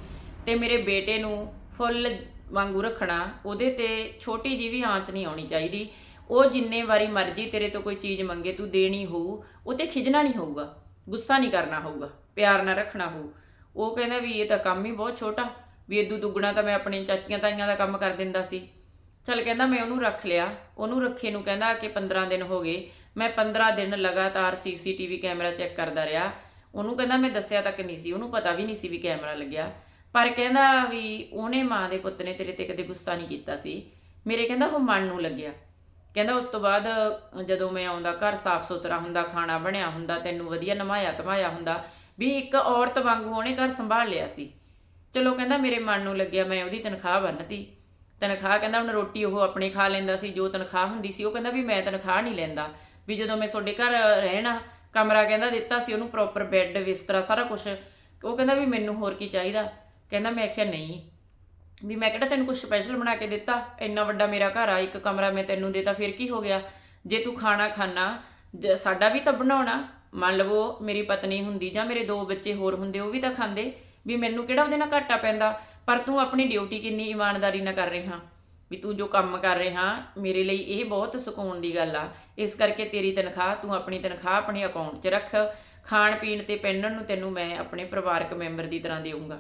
ਤੇ ਮੇਰੇ ਬੇਟੇ ਨੂੰ ਫੁੱਲ ਵਾਂਗੂ ਰੱਖਣਾ, ਉਹਦੇ ਤੇ ਛੋਟੀ ਜੀ ਵੀ ਆਂਚ ਨਹੀਂ ਆਉਣੀ ਚਾਹੀਦੀ। ਉਹ ਜਿੰਨੇ ਵਾਰੀ ਮਰਜ਼ੀ ਤੇਰੇ ਤੋਂ ਕੋਈ ਚੀਜ਼ ਮੰਗੇ, ਤੂੰ ਦੇਣੀ ਹੋਊ, ਉਹ ਤੇ ਖਿਜਣਾ ਨਹੀਂ ਹੋਊਗਾ, ਗੁੱਸਾ ਨਹੀਂ ਕਰਨਾ ਹੋਊਗਾ, ਪਿਆਰ ਨਾਲ ਰੱਖਣਾ ਹੋਊ। ਉਹ ਕਹਿੰਦਾ ਵੀ ਇਹ ਤਾਂ ਕੰਮ ਹੀ ਬਹੁਤ ਛੋਟਾ, ਵੀ ਇਦੋਂ ਦੁੱਗਣਾ ਤਾਂ ਮੈਂ ਆਪਣੀ ਚਾਚੀਆਂ ਤਾਈਆਂ ਦਾ ਕੰਮ ਕਰ ਦਿੰਦਾ ਸੀ। ਚਲ ਕਹਿੰਦਾ ਮੈਂ ਉਹਨੂੰ ਰੱਖ ਲਿਆ, ਉਹਨੂੰ ਰੱਖੇ ਨੂੰ ਕਹਿੰਦਾ ਕਿ 15 ਦਿਨ ਹੋ ਗਏ, ਮੈਂ 15 ਦਿਨ ਲਗਾਤਾਰ ਸੀਸੀਟੀਵੀ ਕੈਮਰਾ ਚੈੱਕ ਕਰਦਾ ਰਿਹਾ। ਉਹਨੂੰ ਕਹਿੰਦਾ ਮੈਂ ਦੱਸਿਆ ਤੱਕ ਨਹੀਂ ਸੀ, ਉਹਨੂੰ ਪਤਾ ਵੀ ਨਹੀਂ ਸੀ ਵੀ ਕੈਮਰਾ ਲੱਗਿਆ। ਪਰ ਕਹਿੰਦਾ ਵੀ ਉਹਨੇ ਮਾਂ ਦੇ ਪੁੱਤ ਨੇ ਤੇਰੇ ਤੇ ਕਦੇ ਗੁੱਸਾ ਨਹੀਂ ਕੀਤਾ ਸੀ। ਮੇਰੇ ਕਹਿੰਦਾ ਉਹ ਮਨ ਨੂੰ ਲੱਗਿਆ। ਕਹਿੰਦਾ ਉਸ ਤੋਂ ਬਾਅਦ ਜਦੋਂ ਮੈਂ ਆਉਂਦਾ ਘਰ ਸਾਫ਼ ਸੁਥਰਾ ਹੁੰਦਾ, ਖਾਣਾ ਬਣਿਆ ਹੁੰਦਾ, ਤੈਨੂੰ ਵਧੀਆ ਨਮਾਇਆ ਧਮਾਇਆ ਹੁੰਦਾ, ਵੀ ਇੱਕ ਔਰਤ ਵਾਂਗੂ ਉਹਨੇ ਘਰ ਸੰਭਾਲ ਲਿਆ ਸੀ। ਚਲੋ ਕਹਿੰਦਾ ਮੇਰੇ ਮਨ ਨੂੰ ਲੱਗਿਆ ਮੈਂ ਉਹਦੀ ਤਨਖਾਹ ਬੰਨਤੀ ਤਨਖਾਹ ਕਹਿੰਦਾ ਹੁਣ ਰੋਟੀ ਉਹ ਆਪਣੇ ਖਾ ਲੈਂਦਾ ਸੀ, ਜੋ ਤਨਖਾਹ ਹੁੰਦੀ ਸੀ, ਉਹ ਕਹਿੰਦਾ ਵੀ ਮੈਂ ਤਨਖਾਹ ਨਹੀਂ ਲੈਂਦਾ। ਵੀ ਜਦੋਂ ਮੈਂ ਤੁਹਾਡੇ ਘਰ ਰਹਿਣਾ, ਕਮਰਾ ਕਹਿੰਦਾ ਦਿੱਤਾ ਸੀ, ਉਹਨੂੰ ਪ੍ਰੋਪਰ ਬੈੱਡ ਬਿਸਤਰਾ ਸਾਰਾ ਕੁਝ ਉਹ ਕਹਿੰਦਾ ਵੀ ਮੈਨੂੰ ਹੋਰ ਕੀ ਚਾਹੀਦਾ? ਕਹਿੰਦਾ ਮੈਂ ਆਖਿਆ ਨਹੀਂ। ਵੀ ਮੈਂ ਕਿਹੜਾ ਤੈਨੂੰ ਕੁਝ ਸਪੈਸ਼ਲ ਬਣਾ ਕੇ ਦਿੱਤਾ? ਇੰਨਾ ਵੱਡਾ ਮੇਰਾ ਘਰ ਆ, ਇੱਕ ਕਮਰਾ ਮੈਂ ਤੈਨੂੰ ਦੇਤਾ, ਫਿਰ ਕੀ ਹੋ ਗਿਆ? ਜੇ ਤੂੰ ਖਾਣਾ ਖਾਣਾ ਜ- ਸਾਡਾ ਵੀ ਤਾਂ ਬਣਾਉਣਾ। ਮੰਨ ਲਵੋ ਮੇਰੀ ਪਤਨੀ ਹੁੰਦੀ ਜਾਂ ਮੇਰੇ ਦੋ ਬੱਚੇ ਹੋਰ ਹੁੰਦੇ, ਉਹ ਵੀ ਤਾਂ ਖਾਂਦੇ। ਵੀ ਮੈਨੂੰ ਕਿਹੜਾ ਉਹਦੇ ਨਾਲ ਘਾਟਾ ਪੈਂਦਾ? ਪਰ ਤੂੰ ਆਪਣੀ ਡਿਊਟੀ ਕਿੰਨੀ ਇਮਾਨਦਾਰੀ ਨਾਲ ਕਰ ਰਿਹਾ। ਵੀ ਤੂੰ ਜੋ ਕੰਮ ਕਰ ਰਿਹਾ, ਮੇਰੇ ਲਈ ਇਹ ਬਹੁਤ ਸਕੂਨ ਦੀ ਗੱਲ ਆ। ਇਸ ਕਰਕੇ ਤੇਰੀ ਤਨਖਾਹ, ਤੂੰ ਆਪਣੀ ਤਨਖਾਹ ਆਪਣੇ ਅਕਾਊਂਟ 'ਚ ਰੱਖ। ਖਾਣ ਪੀਣ ਤੇ ਪਹਿਨਣ ਨੂੰ ਤੈਨੂੰ ਮੈਂ ਆਪਣੇ ਪਰਿਵਾਰਕ ਮੈਂਬਰ ਦੀ ਤਰ੍ਹਾਂ ਦੇਵਾਂਗਾ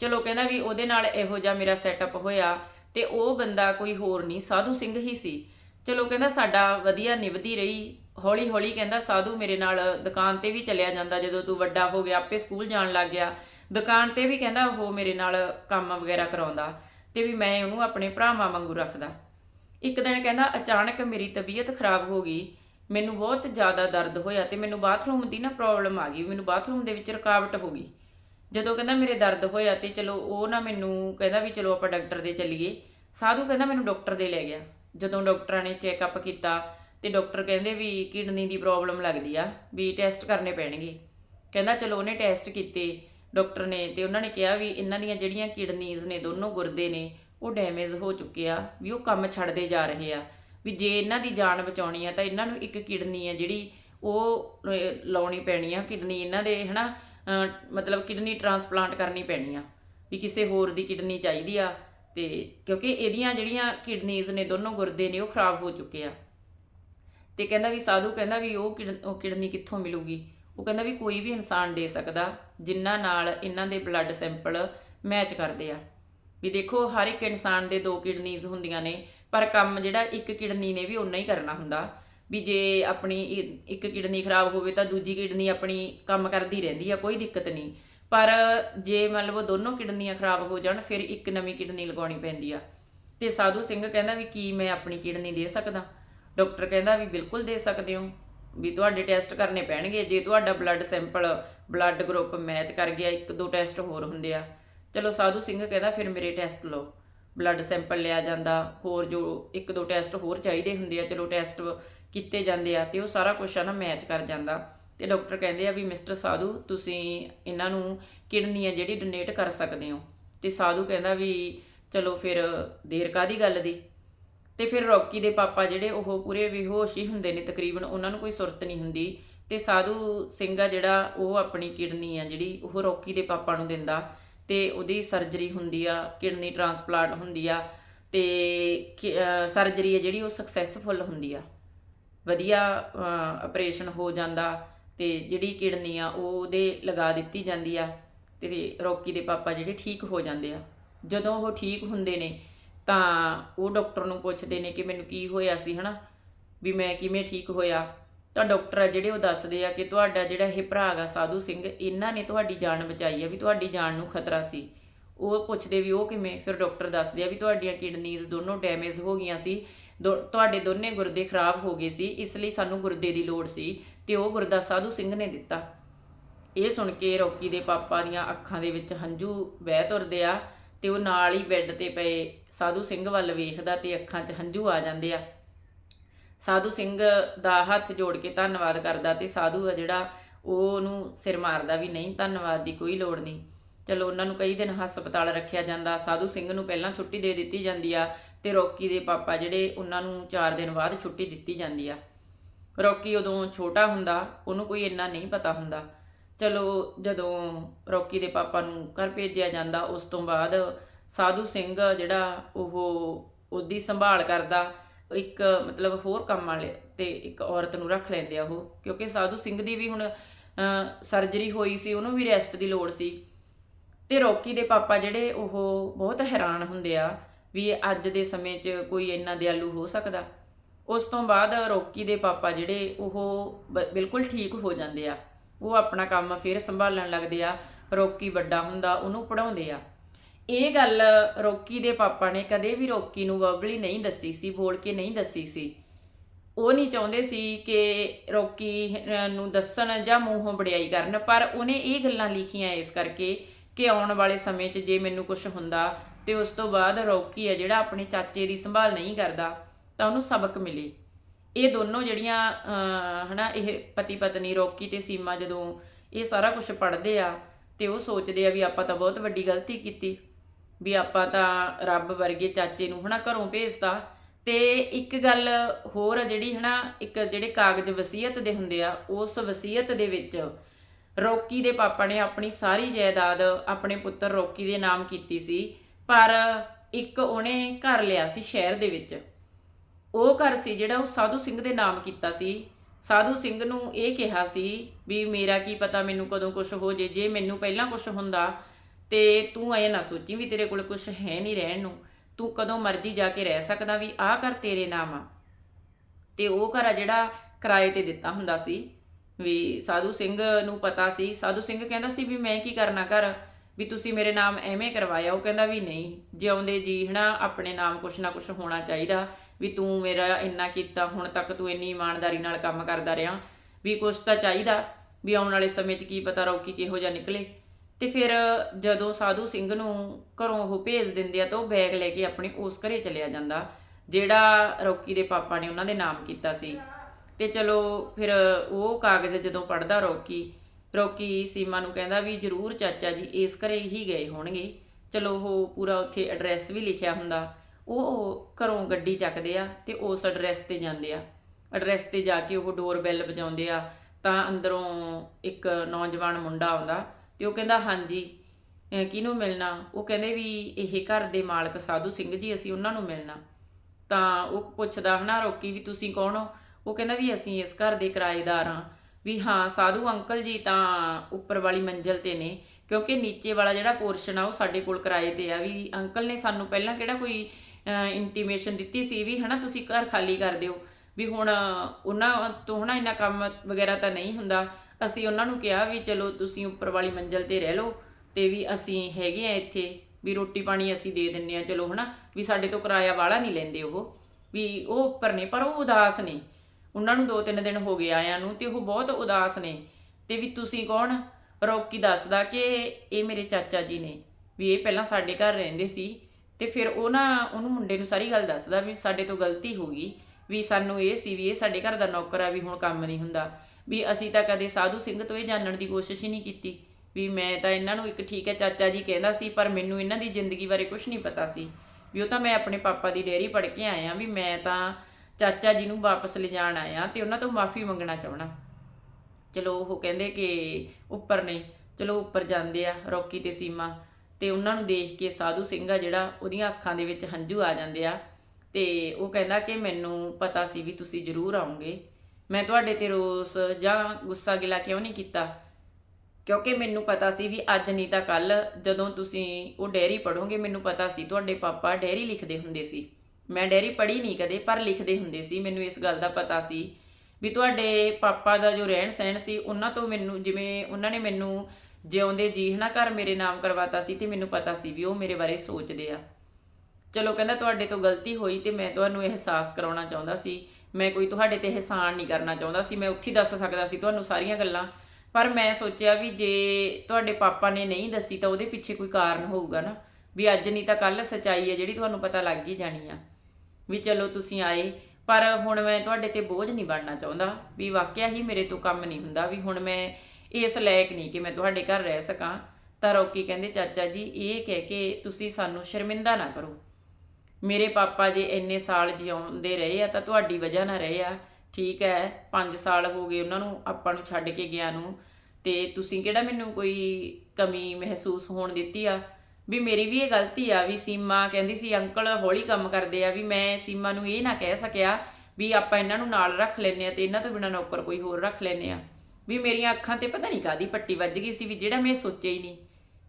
ਚਲੋ ਕਹਿੰਦਾ ਵੀ ਉਹਦੇ ਨਾਲ ਇਹੋ ਜਿਹਾ ਮੇਰਾ ਸੈਟਅਪ ਹੋਇਆ ਤੇ ਉਹ ਬੰਦਾ ਕੋਈ ਹੋਰ ਨਹੀਂ, ਸਾਧੂ ਸਿੰਘ ਹੀ ਸੀ। ਚਲੋ ਕਹਿੰਦਾ ਸਾਡਾ ਵਧੀਆ ਨਿਭਦੀ ਰਹੀ। ਹੌਲੀ ਹੌਲੀ ਕਹਿੰਦਾ, ਸਾਧੂ ਮੇਰੇ ਨਾਲ ਦੁਕਾਨ ਤੇ ਵੀ ਚਲਿਆ ਜਾਂਦਾ, ਜਦੋਂ ਤੂੰ ਵੱਡਾ ਹੋ ਗਿਆ, ਆਪੇ ਸਕੂਲ ਜਾਣ ਲੱਗ ਗਿਆ। ਦੁਕਾਨ ਤੇ ਵੀ ਕਹਿੰਦਾ ਉਹ ਮੇਰੇ ਨਾਲ ਕੰਮ ਵਗੈਰਾ ਕਰਾਉਂਦਾ ਤੇ ਵੀ ਮੈਂ ਉਹਨੂੰ ਆਪਣੇ ਭਰਾਵਾਂ ਵਾਂਗੂ ਰੱਖਦਾ। ਇੱਕ ਦਿਨ ਕਹਿੰਦਾ, ਅਚਾਨਕ ਮੇਰੀ ਤਬੀਅਤ ਖਰਾਬ ਹੋ ਗਈ, ਮੈਨੂੰ ਬਹੁਤ ਜ਼ਿਆਦਾ ਦਰਦ ਹੋਇਆ ਤੇ ਮੈਨੂੰ ਬਾਥਰੂਮ ਦੀ ਨਾ ਪ੍ਰੋਬਲਮ ਆ ਗਈ, ਮੈਨੂੰ ਬਾਥਰੂਮ ਦੇ ਵਿੱਚ ਰੁਕਾਵਟ ਹੋ ਗਈ। ਜਦੋਂ ਕਹਿੰਦਾ ਮੇਰੇ ਦਰਦ ਹੋਇਆ ਤੇ ਚਲੋ ਉਹ ਨਾ ਮੈਨੂੰ ਕਹਿੰਦਾ ਵੀ ਚਲੋ ਆਪਾਂ ਡਾਕਟਰ ਦੇ ਚੱਲੀਏ। ਸਾਧੂ ਕਹਿੰਦਾ ਮੈਨੂੰ ਡਾਕਟਰ ਦੇ ਲੈ ਗਿਆ। ਜਦੋਂ ਡਾਕਟਰਾਂ ਨੇ ਚੈੱਕਅਪ ਕੀਤਾ ਤੇ ਡਾਕਟਰ ਕਹਿੰਦੇ ਵੀ ਕਿਡਨੀ ਦੀ ਪ੍ਰੋਬਲਮ ਲੱਗਦੀ ਆ ਵੀ ਟੈਸਟ ਕਰਨੇ ਪੈਣਗੇ। ਕਹਿੰਦਾ ਚਲੋ ਉਹਨੇ ਟੈਸਟ ਕੀਤੇ ਡਾਕਟਰ ਨੇ ਤੇ ਉਹਨਾਂ ਨੇ ਕਿਹਾ ਵੀ ਇਹਨਾਂ ਦੀਆਂ ਜਿਹੜੀਆਂ ਕਿਡਨੀਜ਼ ਨੇ ਦੋਨੋਂ ਗੁਰਦੇ ਨੇ ਉਹ ਡੈਮੇਜ ਹੋ ਚੁੱਕੇ ਆ ਵੀ ਉਹ ਕੰਮ ਛੱਡਦੇ ਜਾ ਰਹੇ ਆ। ਵੀ ਜੇ ਇਹਨਾਂ ਦੀ ਜਾਨ ਬਚਾਉਣੀ ਆ ਤਾਂ ਇਹਨਾਂ ਨੂੰ ਇੱਕ ਕਿਡਨੀ ਆ ਜਿਹੜੀ ਉਹ ਲਾਉਣੀ ਪੈਣੀ ਆ ਕਿਡਨੀ ਇਹਨਾਂ ਦੇ ਹਨਾ? ਅਹ, ਮਤਲਬ ਕਿਡਨੀ ਟ੍ਰਾਂਸਪਲਾਂਟ ਕਰਨੀ ਪੈਣੀ ਆ, ਵੀ ਕਿਸੇ ਹੋਰ ਦੀ ਕਿਡਨੀ ਚਾਹੀਦੀ ਆ, ਤੇ ਕਿਉਂਕਿ ਇਹਦੀਆਂ ਜਿਹੜੀਆਂ ਕਿਡਨੀਜ਼ ਨੇ, ਦੋਨੋਂ ਗੁਰਦੇ ਨੇ, ਉਹ ਖਰਾਬ ਹੋ ਚੁੱਕੇ ਆ। ਤੇ ਕਹਿੰਦਾ ਵੀ ਸਾਧੂ ਕਹਿੰਦਾ ਵੀ ਉਹ ਕਿਡ- ਉਹ ਕਿਡਨੀ ਕਿੱਥੋਂ ਮਿਲੂਗੀ? ਉਹ ਕਹਿੰਦਾ ਵੀ ਕੋਈ ਵੀ ਇਨਸਾਨ ਦੇ ਸਕਦਾ ਜਿਨ੍ਹਾਂ ਨਾਲ ਇਹਨਾਂ ਦੇ ਬਲੱਡ ਸੈਂਪਲ ਮੈਚ ਕਰਦੇ ਆ। ਵੀ ਦੇਖੋ, ਹਰ ਇੱਕ ਇਨਸਾਨ ਦੇ ਦੋ ਕਿਡਨੀਜ਼ ਹੁੰਦੀਆਂ ਨੇ, ਪਰ ਕੰਮ ਜਿਹੜਾ ਇੱਕ ਕਿਡਨੀ ਨੇ ਵੀ ਉਨਾ ਹੀ ਕਰਨਾ ਹੁੰਦਾ। ਵੀ ਜੇ ਆਪਣੀ ਇੱਕ ਕਿਡਨੀ ਖਰਾਬ ਹੋਵੇ ਤਾਂ ਦੂਜੀ ਕਿਡਨੀ ਆਪਣੀ ਕੰਮ ਕਰਦੀ ਰਹਿੰਦੀ ਆ, ਕੋਈ ਦਿੱਕਤ ਨਹੀਂ। ਪਰ ਜੇ ਮਤਲਬ ਲਵੋ ਦੋਨੋਂ ਕਿਡਨੀਆਂ ਖਰਾਬ ਹੋ ਜਾਣ, ਫਿਰ ਇੱਕ ਨਵੀਂ ਕਿਡਨੀ ਲਗਾਉਣੀ ਪੈਂਦੀ ਆ। ਤੇ ਸਾਧੂ ਸਿੰਘ ਕਹਿੰਦਾ ਵੀ ਕੀ ਮੈਂ ਆਪਣੀ ਕਿਡਨੀ ਦੇ ਸਕਦਾ? ਡਾਕਟਰ ਕਹਿੰਦਾ ਵੀ ਬਿਲਕੁਲ ਦੇ ਸਕਦੇ ਹੋ। ਵੀ ਤੁਹਾਡੇ ਟੈਸਟ ਕਰਨੇ ਪੈਣਗੇ। ਜੇ ਤੁਹਾਡਾ blood sample, blood group match ਕਰ ਗਿਆ, ਇੱਕ ਦੋ ਟੈਸਟ ਹੋਰ ਹੁੰਦੇ ਆ। ਚਲੋ ਸਾਧੂ ਸਿੰਘ ਕਹਿੰਦਾ ਫਿਰ ਮੇਰੇ ਟੈਸਟ ਲਓ। ਬਲੱਡ ਸੈਂਪਲ ਲਿਆ ਜਾਂਦਾ। ਹੋਰ ਜੋ ਇੱਕ ਦੋ ਟੈਸਟ ਹੋਰ ਚਾਹੀਦੇ ਹੁੰਦੇ ਆ। ਚਲੋ ਟੈਸਟ ਕੀਤੇ ਜਾਂਦੇ ਆ ਤੇ ਉਹ ਸਾਰਾ ਕੁਝ ਆ ਨਾ ਮੈਚ ਕਰ ਜਾਂਦਾ। ਤੇ ਡਾਕਟਰ ਕਹਿੰਦੇ ਆ ਵੀ ਮਿਸਟਰ ਸਾਧੂ, ਤੁਸੀਂ ਇਹਨਾਂ ਨੂੰ ਕਿਡਨੀ ਆ ਜਿਹੜੀ ਡੋਨੇਟ ਕਰ ਸਕਦੇ ਹੋ। ਤੇ ਸਾਧੂ ਕਹਿੰਦਾ ਵੀ, ਚਲੋ ਫਿਰ ਦੇਰ ਕਾਦੀ ਗੱਲ ਦੀ? ਤੇ ਫਿਰ ਰੌਕੀ ਦੇ ਪਾਪਾ ਜਿਹੜੇ ਉਹ ਪੂਰੇ ਬੇਹੋਸ਼ ਹੀ ਹੁੰਦੇ ਨੇ, ਤਕਰੀਬਨ ਉਹਨਾਂ ਨੂੰ ਕੋਈ ਸੁਰਤ ਨਹੀਂ ਹੁੰਦੀ। ਤੇ ਸਾਧੂ ਸਿੰਘ ਆ ਜਿਹੜਾ, ਉਹ ਆਪਣੀ ਕਿਡਨੀ ਆ ਜਿਹੜੀ, ਉਹ ਰੌਕੀ ਦੇ ਪਾਪਾ ਨੂੰ ਦਿੰਦਾ। ਤੇ ਉਹਦੀ ਸਰਜਰੀ ਹੁੰਦੀ ਆ, ਕਿਡਨੀ ਟ੍ਰਾਂਸਪਲਾਂਟ ਹੁੰਦੀ ਆ। ਤੇ ਸਰਜਰੀ ਹੈ ਜਿਹੜੀ, ਉਹ ਸਕਸੈਸਫੁਲ ਹੁੰਦੀ ਆ। ਵਧੀਆ ਆਪਰੇਸ਼ਨ ਹੋ ਜਾਂਦਾ ਤੇ ਜਿਹੜੀ ਕਿਡਨੀ ਆ ਉਹ ਉਹਦੇ ਲਗਾ ਦਿੱਤੀ ਜਾਂਦੀ ਆ ਤੇ ਰੌਕੀ ਦੇ ਪਾਪਾ ਜਿਹੜੇ ਠੀਕ ਹੋ ਜਾਂਦੇ ਆ। ਜਦੋਂ ਉਹ ਠੀਕ ਹੁੰਦੇ ਨੇ, ਤਾਂ ਉਹ ਡਾਕਟਰ ਨੂੰ ਪੁੱਛਦੇ ਨੇ ਕਿ ਮੈਨੂੰ ਕੀ ਹੋਇਆ ਸੀ, ਹਨਾ? ਵੀ ਮੈਂ ਕਿਵੇਂ ਠੀਕ ਹੋਇਆ? ਤਾਂ ਡਾਕਟਰ ਆ ਜਿਹੜੇ ਉਹ ਦੱਸਦੇ ਆ ਕਿ ਤੁਹਾਡਾ ਜਿਹੜਾ ਇਹ ਭਰਾ ਗਾ ਸਾਧੂ ਸਿੰਘ, ਇਹਨਾਂ ਨੇ ਤੁਹਾਡੀ ਜਾਨ ਬਚਾਈ ਆ, ਵੀ ਤੁਹਾਡੀ ਜਾਨ ਨੂੰ ਖਤਰਾ ਸੀ। ਉਹ ਪੁੱਛਦੇ ਵੀ ਉਹ ਕਿਵੇਂ? ਫਿਰ ਡਾਕਟਰ ਦੱਸਦੇ ਆ ਵੀ ਤੁਹਾਡੀਆਂ ਕਿਡਨੀਜ਼ ਦੋਨੋਂ ਡੈਮੇਜ ਹੋ ਗਈਆਂ ਸੀ। ਤੁਹਾਡੇ ਦੋਨੇ ਗੁਰਦੇ ਖਰਾਬ ਹੋ ਗਏ ਸੀ, ਇਸ ਲਈ ਸਾਨੂੰ ਗੁਰਦੇ ਦੀ ਲੋੜ ਸੀ ਤੇ ਉਹ ਗੁਰਦਾ ਸਾਧੂ ਸਿੰਘ ਨੇ ਦਿੱਤਾ। ਇਹ ਸੁਣ ਕੇ ਰੌਕੀ ਦੇ ਪਾਪਾ ਦੀਆਂ ਅੱਖਾਂ ਦੇ ਵਿੱਚ ਹੰਝੂ ਵਹਿ ਤੁਰਦੇ ਆ ਤੇ ਉਹ ਨਾਲ ਹੀ ਬੈੱਡ ਤੇ ਪਏ ਸਾਧੂ ਸਿੰਘ ਵੱਲ ਵੇਖਦਾ ਤੇ ਅੱਖਾਂ 'ਚ ਹੰਝੂ ਆ ਜਾਂਦੇ ਆ। ਸਾਧੂ ਸਿੰਘ ਦਾ ਹੱਥ ਜੋੜ ਕੇ ਧੰਨਵਾਦ ਕਰਦਾ ਤੇ ਸਾਧੂ ਆ ਜਿਹੜਾ ਉਹ ਉਹਨੂੰ ਸਿਰ ਮਾਰਦਾ ਵੀ ਨਹੀਂ, ਧੰਨਵਾਦ ਦੀ ਕੋਈ ਲੋੜ ਨਹੀਂ। ਚਲੋ ਉਹਨਾਂ ਨੂੰ ਕਈ ਦਿਨ ਹਸਪਤਾਲ ਰੱਖਿਆ ਜਾਂਦਾ, ਸਾਧੂ ਸਿੰਘ ਨੂੰ ਪਹਿਲਾਂ ਛੁੱਟੀ ਦੇ ਦਿੱਤੀ ਜਾਂਦੀ ਆ ਤੇ ਰੌਕੀ ਦੇ ਪਾਪਾ ਜਿਹੜੇ ਉਹਨਾਂ ਨੂੰ 4 ਦਿਨ ਬਾਅਦ ਛੁੱਟੀ ਦਿੱਤੀ ਜਾਂਦੀ ਆ। ਰੌਕੀ ਉਦੋਂ ਛੋਟਾ ਹੁੰਦਾ, ਉਹਨੂੰ ਕੋਈ ਇੰਨਾ ਨਹੀਂ ਪਤਾ ਹੁੰਦਾ। ਚਲੋ ਜਦੋਂ ਰੌਕੀ ਦੇ ਪਾਪਾ ਨੂੰ ਘਰ ਭੇਜਿਆ ਜਾਂਦਾ, ਉਸ ਤੋਂ ਬਾਅਦ ਸਾਧੂ ਸਿੰਘ ਜਿਹੜਾ ਉਹ ਉਹਦੀ ਸੰਭਾਲ ਕਰਦਾ, ਇੱਕ ਮਤਲਬ ਹੋਰ ਕੰਮ ਵਾਲੇ ਤੇ ਇੱਕ ਔਰਤ ਨੂੰ ਰੱਖ ਲੈਂਦੇ ਆ ਉਹ, ਕਿਉਂਕਿ ਸਾਧੂ ਸਿੰਘ ਦੀ ਵੀ ਹੁਣ ਸਰਜਰੀ ਹੋਈ ਸੀ, ਉਹਨੂੰ ਵੀ ਰੈਸਟ ਦੀ ਲੋੜ ਸੀ। ਤੇ ਰੌਕੀ ਦੇ ਪਾਪਾ ਜਿਹੜੇ ਉਹ ਬਹੁਤ ਹੈਰਾਨ ਹੁੰਦੇ ਆ ਵੀ ਅੱਜ ਦੇ ਸਮੇਂ 'ਚ ਕੋਈ ਇੰਨਾ ਦਿਆਲੂ ਹੋ ਸਕਦਾ। ਉਸ ਤੋਂ ਬਾਅਦ ਰੋਕੀ ਦੇ ਪਾਪਾ ਜਿਹੜੇ, ਉਹ ਬ- ਬਿਲਕੁਲ ਠੀਕ ਹੋ ਜਾਂਦੇ ਆ। ਉਹ ਆਪਣਾ ਕੰਮ ਫਿਰ ਸੰਭਾਲਣ ਲੱਗਦੇ ਆ। ਰੋਕੀ ਵੱਡਾ ਹੁੰਦਾ, ਉਹਨੂੰ ਪੜਾਉਂਦੇ ਆ। ਇਹ ਗੱਲ ਰੋਕੀ ਦੇ ਪਾਪਾ ਨੇ ਕਦੇ ਵੀ ਰੋਕੀ ਨੂੰ ਵਰਬਲੀ ਨਹੀਂ ਦੱਸੀ ਸੀ, ਬੋਲ ਕੇ ਨਹੀਂ ਦੱਸੀ ਸੀ। ਉਹ ਨਹੀਂ ਚਾਹੁੰਦੇ ਸੀ ਕਿ ਰੋਕੀ ਨੂੰ ਦੱਸਣ ਜਾਂ ਮੂੰਹੋਂ ਬੜਿਆਈ ਕਰਨ, ਪਰ ਉਹਨੇ ਇਹ ਗੱਲਾਂ ਲਿਖੀਆਂ ਇਸ ਕਰਕੇ ਕਿ ਆਉਣ ਵਾਲੇ ਸਮੇਂ 'ਚ ਜੇ ਮੈਨੂੰ ਕੁਝ ਹੁੰਦਾ ਤੇ ਉਸ ਤੋਂ ਬਾਅਦ ਰੌਕੀ ਹੈ ਜਿਹੜਾ ਆਪਣੇ ਚਾਚੇ ਦੀ ਸੰਭਾਲ ਨਹੀਂ ਕਰਦਾ ਤਾਂ ਉਹਨੂੰ ਸਬਕ ਮਿਲੇ। ਇਹ ਦੋਨੋਂ ਜਿਹੜੀਆਂ ਅਹ, ਹਨਾ ਇਹ ਪਤੀ ਪਤਨੀ ਰੌਕੀ ਤੇ ਸੀਮਾ ਜਦੋਂ ਇਹ ਸਾਰਾ ਕੁਝ ਪੜ੍ਹਦੇ ਆ ਤੇ ਉਹ ਸੋਚਦੇ ਆ ਵੀ ਆਪਾਂ ਤਾਂ ਬਹੁਤ ਵੱਡੀ ਗਲਤੀ ਕੀਤੀ ਵੀ ਆਪਾਂ ਤਾਂ ਰੱਬ ਵਰਗੇ ਚਾਚੇ ਨੂੰ ਹਨਾ ਘਰੋਂ ਭੇਜਤਾ। ਤੇ ਇੱਕ ਗੱਲ ਹੋਰ ਆ ਜਿਹੜੀ ਹਨਾ ਇੱਕ ਜਿਹੜੇ ਕਾਗਜ਼ ਵਸੀਅਤ ਦੇ ਹੁੰਦੇ ਆ ਉਸ ਵਸੀਅਤ ਦੇ ਵਿੱਚ ਰੋਕੀ ਦੇ ਪਾਪਾ ਨੇ ਆਪਣੀ ਸਾਰੀ ਜਾਇਦਾਦ ਆਪਣੇ ਪੁੱਤਰ ਰੋਕੀ ਦੇ ਨਾਮ ਕੀਤੀ ਸੀ। ਪਰ ਇੱਕ ਉਹਨੇ ਘਰ ਲਿਆ ਸੀ ਸ਼ਹਿਰ ਦੇ ਵਿੱਚ। ਉਹ ਘਰ ਸੀ ਜਿਹੜਾ ਉਹ ਸਾਧੂ ਸਿੰਘ ਦੇ ਨਾਮ ਕੀਤਾ ਸੀ। ਸਾਧੂ ਸਿੰਘ ਨੂੰ ਇਹ ਕਿਹਾ ਸੀ ਵੀ ਮੇਰਾ ਕੀ ਪਤਾ ਮੈਨੂੰ ਕਦੋਂ ਕੁਝ ਹੋ ਜੇ ਜੇ ਮੈਨੂੰ ਪਹਿਲਾਂ ਕੁਝ ਹੁੰਦਾ ਤੇ ਤੂੰ ਐ ਨਾ ਸੋਚੀ ਵੀ ਤੇਰੇ ਕੋਲ ਕੁਝ ਹੈ ਨਹੀਂ ਰਹਿਣ ਨੂੰ। ਤੂੰ ਕਦੋਂ ਮਰਜ਼ੀ ਜਾ ਕੇ ਰਹਿ ਸਕਦਾ ਵੀ ਆਹ ਘਰ ਤੇਰੇ ਨਾਮ ਆ। ਤੇ ਉਹ ਘਰ ਆ ਜਿਹੜਾ ਕਿਰਾਏ ਤੇ ਦਿੱਤਾ ਹੁੰਦਾ ਸੀ। ਵੀ ਸਾਧੂ ਸਿੰਘ ਨੂੰ ਪਤਾ ਸੀ। ਸਾਧੂ ਸਿੰਘ ਕਹਿੰਦਾ ਸੀ ਵੀ ਮੈਂ ਕੀ ਕਰਨਾ ਘਰ? ਵੀ ਤੁਸੀਂ ਮੇਰੇ ਨਾਮ ਐਵੇਂ ਕਰਵਾਇਆ, ਉਹ ਕਹਿੰਦਾ ਵੀ ਨਹੀਂ ਜਿਉਂਦੇ ਜੀ ਹਨਾ, ਆਪਣੇ ਨਾਮ ਕੁਛ ਨਾ ਕੁਛ ਹੋਣਾ ਚਾਹੀਦਾ, ਵੀ ਤੂੰ ਮੇਰਾ ਇੰਨਾ ਕੀਤਾ, ਹੁਣ ਤੱਕ ਤੂੰ ਇੰਨੀ ਇਮਾਨਦਾਰੀ ਨਾਲ ਕੰਮ ਕਰਦਾ ਰਿਹਾ, ਵੀ ਕੁਛ ਤਾਂ ਚਾਹੀਦਾ, ਵੀ ਆਉਣ ਵਾਲੇ ਸਮੇਂ 'ਚ ਕੀ ਪਤਾ ਰੌਕੀ ਕਿਹੋ ਜਿਹਾ ਨਿਕਲੇ। ਤੇ ਫਿਰ ਜਦੋਂ ਸਾਧੂ ਸਿੰਘ ਨੂੰ ਘਰੋਂ ਉਹ ਭੇਜ ਦਿੰਦੇ ਆ, ਤਾਂ ਉਹ ਬੈਗ ਲੈ ਕੇ ਆਪਣੇ ਉਸ ਘਰੇ ਚਲਿਆ ਜਾਂਦਾ, ਜਿਹੜਾ ਰੌਕੀ ਦੇ ਪਾਪਾ ਨੇ ਉਹਨਾਂ ਦੇ ਨਾਮ ਕੀਤਾ ਸੀ। ਤੇ ਚਲੋ, ਫਿਰ ਉਹ ਕਾਗਜ਼ ਜਦੋਂ ਪੜਦਾ ਰੌਕੀ ਰੌਕੀ ਸੀਮਾ ਨੂੰ ਕਹਿੰਦਾ ਵੀ ਜਰੂਰ ਚਾਚਾ ਜੀ, ਇਸ ਘਰੇ ਹੀ ਗਏ ਹੋਣਗੇ। ਚਲੋ ਉਹ ਪੂਰਾ ਉੱਥੇ ਐਡਰੈਸ ਵੀ ਲਿਖਿਆ ਹੁੰਦਾ। ਉਹ ਘਰੋਂ ਗੱਡੀ ਚੱਕਦੇ ਆ ਤੇ ਉਸ ਐਡਰੈਸ ਤੇ ਜਾਂਦੇ ਆ। ਐਡਰੈਸ ਤੇ ਜਾ ਕੇ ਉਹ ਡੋਰ ਬੈਲ ਵਜਾਉਂਦੇ ਆ। ਤਾਂ ਅੰਦਰੋਂ ਇੱਕ ਨੌਜਵਾਨ ਮੁੰਡਾ ਆਉਂਦਾ ਤੇ ਉਹ ਕਹਿੰਦਾ, ਹਾਂਜੀ ਕਿਹਨੂੰ ਮਿਲਣਾ? ਉਹ ਕਹਿੰਦੇ ਵੀ ਇਹ ਘਰ ਦੇ ਮਾਲਕ ਸਾਧੂ ਸਿੰਘ ਜੀ, ਅਸੀਂ ਉਹਨਾਂ ਨੂੰ ਮਿਲਣਾ। ਤਾਂ ਉਹ ਪੁੱਛਦਾ ਹਨਾ, ਰੋਕੀ ਵੀ ਤੁਸੀਂ ਕੌਣ ਹੋ? ਉਹ ਕਹਿੰਦਾ ਵੀ ਅਸੀਂ ਇਸ ਘਰ ਦੇ ਕਿਰਾਏਦਾਰ ਹਾਂ। ਵੀ ਹਾਂ, ਸਾਧੂ ਅੰਕਲ ਜੀ ਤਾਂ ਉੱਪਰ ਵਾਲੀ ਮੰਜ਼ਲ ਤੇ ਨੇ, ਕਿਉਂਕਿ ਨੀਚੇ ਵਾਲਾ ਜਿਹੜਾ ਪੋਰਸ਼ਨ ਆ ਉਹ ਸਾਡੇ ਕੋਲ ਕਿਰਾਏ ਤੇ ਆ। ਵੀ ਅੰਕਲ ਨੇ ਸਾਨੂੰ ਪਹਿਲਾਂ ਕਿਹੜਾ ਕੋਈ ਇੰਟੀਮੇਸ਼ਨ ਦਿੱਤੀ ਸੀ ਵੀ ਹਨਾ, ਤੁਸੀਂ ਘਰ ਖਾਲੀ ਕਰ ਦਿਓ। ਵੀ ਹੁਣ ਉਹਨਾਂ ਤੋਂ ਹਨਾ ਇੰਨਾ ਕੰਮ ਵਗੈਰਾ ਤਾਂ ਨਹੀਂ ਹੁੰਦਾ। ਅਸੀਂ ਉਹਨਾਂ ਨੂੰ ਕਿਹਾ ਵੀ ਚਲੋ ਤੁਸੀਂ ਉੱਪਰ ਵਾਲੀ ਮੰਜ਼ਲ ਤੇ ਰਹਿ ਲਓ ਤੇ ਵੀ ਅਸੀਂ ਹੈਗੇ ਆ ਇੱਥੇ, ਵੀ ਰੋਟੀ ਪਾਣੀ ਅਸੀਂ ਦੇ ਦਿੰਨੇ ਆ, ਚਲੋ ਹਨਾ। ਵੀ ਸਾਡੇ ਤੋਂ ਕਿਰਾਇਆ ਵਾਲਾ ਨਹੀਂ ਲੈਂਦੇ ਉਹ। ਵੀ ਉਹ ਉੱਪਰ ਨੇ, ਪਰ ਉਹ ਉਦਾਸ ਨੇ। ਉਹਨਾਂ ਨੂੰ ਦੋ ਤਿੰਨ ਦਿਨ ਹੋ ਗਏ ਆਇਆਂ ਨੂੰ ਤੇ ਉਹ ਬਹੁਤ ਉਦਾਸ ਨੇ। ਤੇ ਵੀ ਤੁਸੀਂ ਕੌਣ? ਰੋਕੀ ਦੱਸਦਾ ਕਿ ਇਹ ਮੇਰੇ ਚਾਚਾ ਜੀ ਨੇ, ਵੀ ਇਹ ਪਹਿਲਾਂ ਸਾਡੇ ਘਰ ਰਹਿੰਦੇ ਸੀ। ਤੇ ਫਿਰ ਉਹ ਨਾ ਉਹਨੂੰ ਮੁੰਡੇ ਨੂੰ ਸਾਰੀ ਗੱਲ ਦੱਸਦਾ ਵੀ ਸਾਡੇ ਤੋਂ ਗਲਤੀ ਹੋ ਗਈ, ਵੀ ਸਾਨੂੰ ਇਹ ਸੀ ਵੀ ਇਹ ਸਾਡੇ ਘਰ ਦਾ ਨੌਕਰ ਆ, ਵੀ ਹੁਣ ਕੰਮ ਨਹੀਂ ਹੁੰਦਾ। ਵੀ ਅਸੀਂ ਤਾਂ ਕਦੇ ਸਾਧੂ ਸਿੰਘ ਤੋਂ ਇਹ ਜਾਣਨ ਦੀ ਕੋਸ਼ਿਸ਼ ਹੀ ਨਹੀਂ ਕੀਤੀ। ਵੀ ਮੈਂ ਤਾਂ ਇਹਨਾਂ ਨੂੰ ਇੱਕ ਠੀਕ ਹੈ ਚਾਚਾ ਜੀ ਕਹਿੰਦਾ ਸੀ, ਪਰ ਮੈਨੂੰ ਇਹਨਾਂ ਦੀ ਜ਼ਿੰਦਗੀ ਬਾਰੇ ਕੁਝ ਨਹੀਂ ਪਤਾ ਸੀ। ਵੀ ਉਹ ਤਾਂ ਮੈਂ ਆਪਣੇ ਪਾਪਾ ਦੀ ਡੇਅਰੀ ਪੜ੍ਹ ਕੇ ਆਇਆ, ਵੀ ਮੈਂ ਤਾਂ ਚਾਚਾ ਜੀ ਨੂੰ ਵਾਪਸ ਲਿਜਾਣ ਆਇਆ ਤੇ ਉਹਨਾਂ ਤੋਂ ਮਾਫੀ ਮੰਗਣਾ ਚਾਹਣਾ। ਚਲੋ ਉਹ ਕਹਿੰਦੇ ਕਿ ਉੱਪਰ ਨਹੀਂ ਚਲੋ ਉੱਪਰ ਜਾਂਦੇ ਆ ਰੌਕੀ ਤੇ ਸੀਮਾ ਤੇ ਉਹਨਾਂ ਨੂੰ ਦੇਖ ਕੇ ਸਾਧੂ ਸਿੰਘ ਆ ਜਿਹੜਾ ਉਹਦੀਆਂ ਅੱਖਾਂ ਦੇ ਵਿੱਚ ਹੰਝੂ ਆ ਜਾਂਦੇ ਆ ਤੇ ਉਹ ਕਹਿੰਦਾ ਕਿ ਮੈਨੂੰ ਪਤਾ ਸੀ ਵੀ ਤੁਸੀਂ ਜ਼ਰੂਰ ਆਉਂਗੇ। ਮੈਂ ਤੁਹਾਡੇ ਤੇ ਰੋਸ ਜਾਂ ਗੁੱਸਾ ਗਿਲਾ ਕਿਉਂ ਨਹੀਂ ਕੀਤਾ? ਕਿਉਂਕਿ ਮੈਨੂੰ ਪਤਾ ਸੀ ਵੀ ਅੱਜ ਨਹੀਂ ਤਾਂ ਕੱਲ ਜਦੋਂ ਤੁਸੀਂ ਉਹ ਡੈਰੀ ਪੜੋਗੇ ਮੈਨੂੰ ਪਤਾ ਸੀ ਤੁਹਾਡੇ ਪਾਪਾ ਡੈਰੀ ਲਿਖਦੇ ਹੁੰਦੇ ਸੀ। ਮੈਂ ਡੈਰੀ ਪੜ੍ਹੀ ਨਹੀਂ ਕਦੇ, ਪਰ ਲਿਖਦੇ ਹੁੰਦੇ ਸੀ, ਮੈਨੂੰ ਇਸ ਗੱਲ ਦਾ ਪਤਾ ਸੀ ਵੀ ਤੁਹਾਡੇ ਪਾਪਾ ਦਾ ਜੋ ਰਹਿਣ ਸਹਿਣ ਸੀ, ਉਹਨਾਂ ਤੋਂ ਮੈਨੂੰ, ਜਿਵੇਂ ਉਹਨਾਂ ਨੇ ਮੈਨੂੰ ਜਿਉਂਦੇ ਜੀ ਹਨਾ, ਘਰ ਮੇਰੇ ਨਾਮ ਕਰਵਾਤਾ ਸੀ ਤੇ ਮੈਨੂੰ ਪਤਾ ਸੀ ਵੀ ਉਹ ਮੇਰੇ ਬਾਰੇ ਸੋਚਦੇ ਆ। ਚਲੋ ਕਹਿੰਦਾ ਤੁਹਾਡੇ ਤੋਂ ਗਲਤੀ ਹੋਈ ਤੇ ਮੈਂ ਤੁਹਾਨੂੰ ਅਹਿਸਾਸ ਕਰਾਉਣਾ ਚਾਹੁੰਦਾ ਸੀ। ਮੈਂ ਕੋਈ ਤੁਹਾਡੇ ਤੇ ਅਹਿਸਾਨ ਨਹੀਂ ਕਰਨਾ ਚਾਹੁੰਦਾ ਸੀ, ਮੈਂ ਉੱਥੇ ਦੱਸ ਸਕਦਾ ਸੀ ਤੁਹਾਨੂੰ ਸਾਰੀਆਂ ਗੱਲਾਂ। ਪਰ ਮੈਂ ਸੋਚਿਆ ਵੀ ਜੇ ਤੁਹਾਡੇ ਪਾਪਾ ਨੇ ਨਹੀਂ ਦੱਸੀ ਤਾਂ ਉਹਦੇ ਪਿੱਛੇ ਕੋਈ ਕਾਰਨ ਹੋਊਗਾ ਨਾ, ਵੀ ਅੱਜ ਨਹੀਂ ਤਾਂ ਕੱਲ ਸਚਾਈ ਹੈ ਜਿਹੜੀ ਤੁਹਾਨੂੰ ਪਤਾ ਲੱਗ ਹੀ ਜਾਣੀ ਆ। ਵੀ ਚਲੋ ਤੁਸੀਂ ਆਏ, ਪਰ ਹੁਣ ਮੈਂ ਤੁਹਾਡੇ ਤੇ ਬੋਝ ਨਹੀਂ ਬਣਨਾ ਚਾਹੁੰਦਾ। ਵੀ ਵਾਕਿਆ ਹੀ ਮੇਰੇ ਤੋਂ ਕੰਮ ਨਹੀਂ ਹੁੰਦਾ, ਵੀ ਹੁਣ ਮੈਂ ਇਸ ਲਾਇਕ ਨਹੀਂ ਕਿ ਮੈਂ ਤੁਹਾਡੇ ਘਰ ਰਹਿ ਸਕਾਂ। ਤਾਂ ਰੋਕੀ ਕਹਿੰਦੇ, ਚਾਚਾ ਜੀ, ਇਹ ਕਹਿ ਕੇ ਤੁਸੀਂ ਸਾਨੂੰ ਸ਼ਰਮਿੰਦਾ ਨਾ ਕਰੋ। ਮੇਰੇ ਪਾਪਾ ਜੇ ਇੰਨੇ ਸਾਲ ਜਿਉਂਦੇ ਰਹੇ ਆ, ਤਾਂ ਤੁਹਾਡੀ ਵਜ੍ਹਾ ਨਾਲ ਰਹੇ ਆ। ਠੀਕ ਹੈ 5 ਸਾਲ ਹੋ ਗਏ ਉਹਨਾਂ ਨੂੰ, ਆਪਾਂ ਨੂੰ ਛੱਡ ਕੇ ਗਿਆ ਨੂੰ। ਤੇ ਤੁਸੀਂ ਕਿਹੜਾ ਮੈਨੂੰ ਕੋਈ ਕਮੀ ਮਹਿਸੂਸ ਹੋਣ ਦਿੱਤੀ ਆ? ਵੀ ਮੇਰੀ ਵੀ ਇਹ ਗਲਤੀ ਆ ਵੀ ਸੀਮਾ ਕਹਿੰਦੀ ਸੀ, ਅੰਕਲ ਹੌਲੀ ਕੰਮ ਕਰਦੇ ਆ ਵੀ ਮੈਂ ਸੀਮਾ ਨੂੰ ਇਹ ਨਾ ਕਹਿ ਸਕਿਆ ਵੀ ਆਪਾਂ ਇਹਨਾਂ ਨੂੰ ਨਾਲ ਰੱਖ ਲੈਨੇ ਆ ਤੇ ਇਹਨਾਂ ਤੋਂ ਬਿਨਾ ਨੌਕਰ ਕੋਈ ਹੋਰ ਰੱਖ ਲੈਨੇ ਆ। ਵੀ ਮੇਰੀਆਂ ਅੱਖਾਂ ਤੇ ਪਤਾ ਨਹੀਂ ਕਾਦੀ ਪੱਟੀ ਵੱਜ ਗਈ ਸੀ ਵੀ ਜਿਹੜਾ ਮੈਂ ਸੋਚਿਆ ਹੀ ਨਹੀਂ।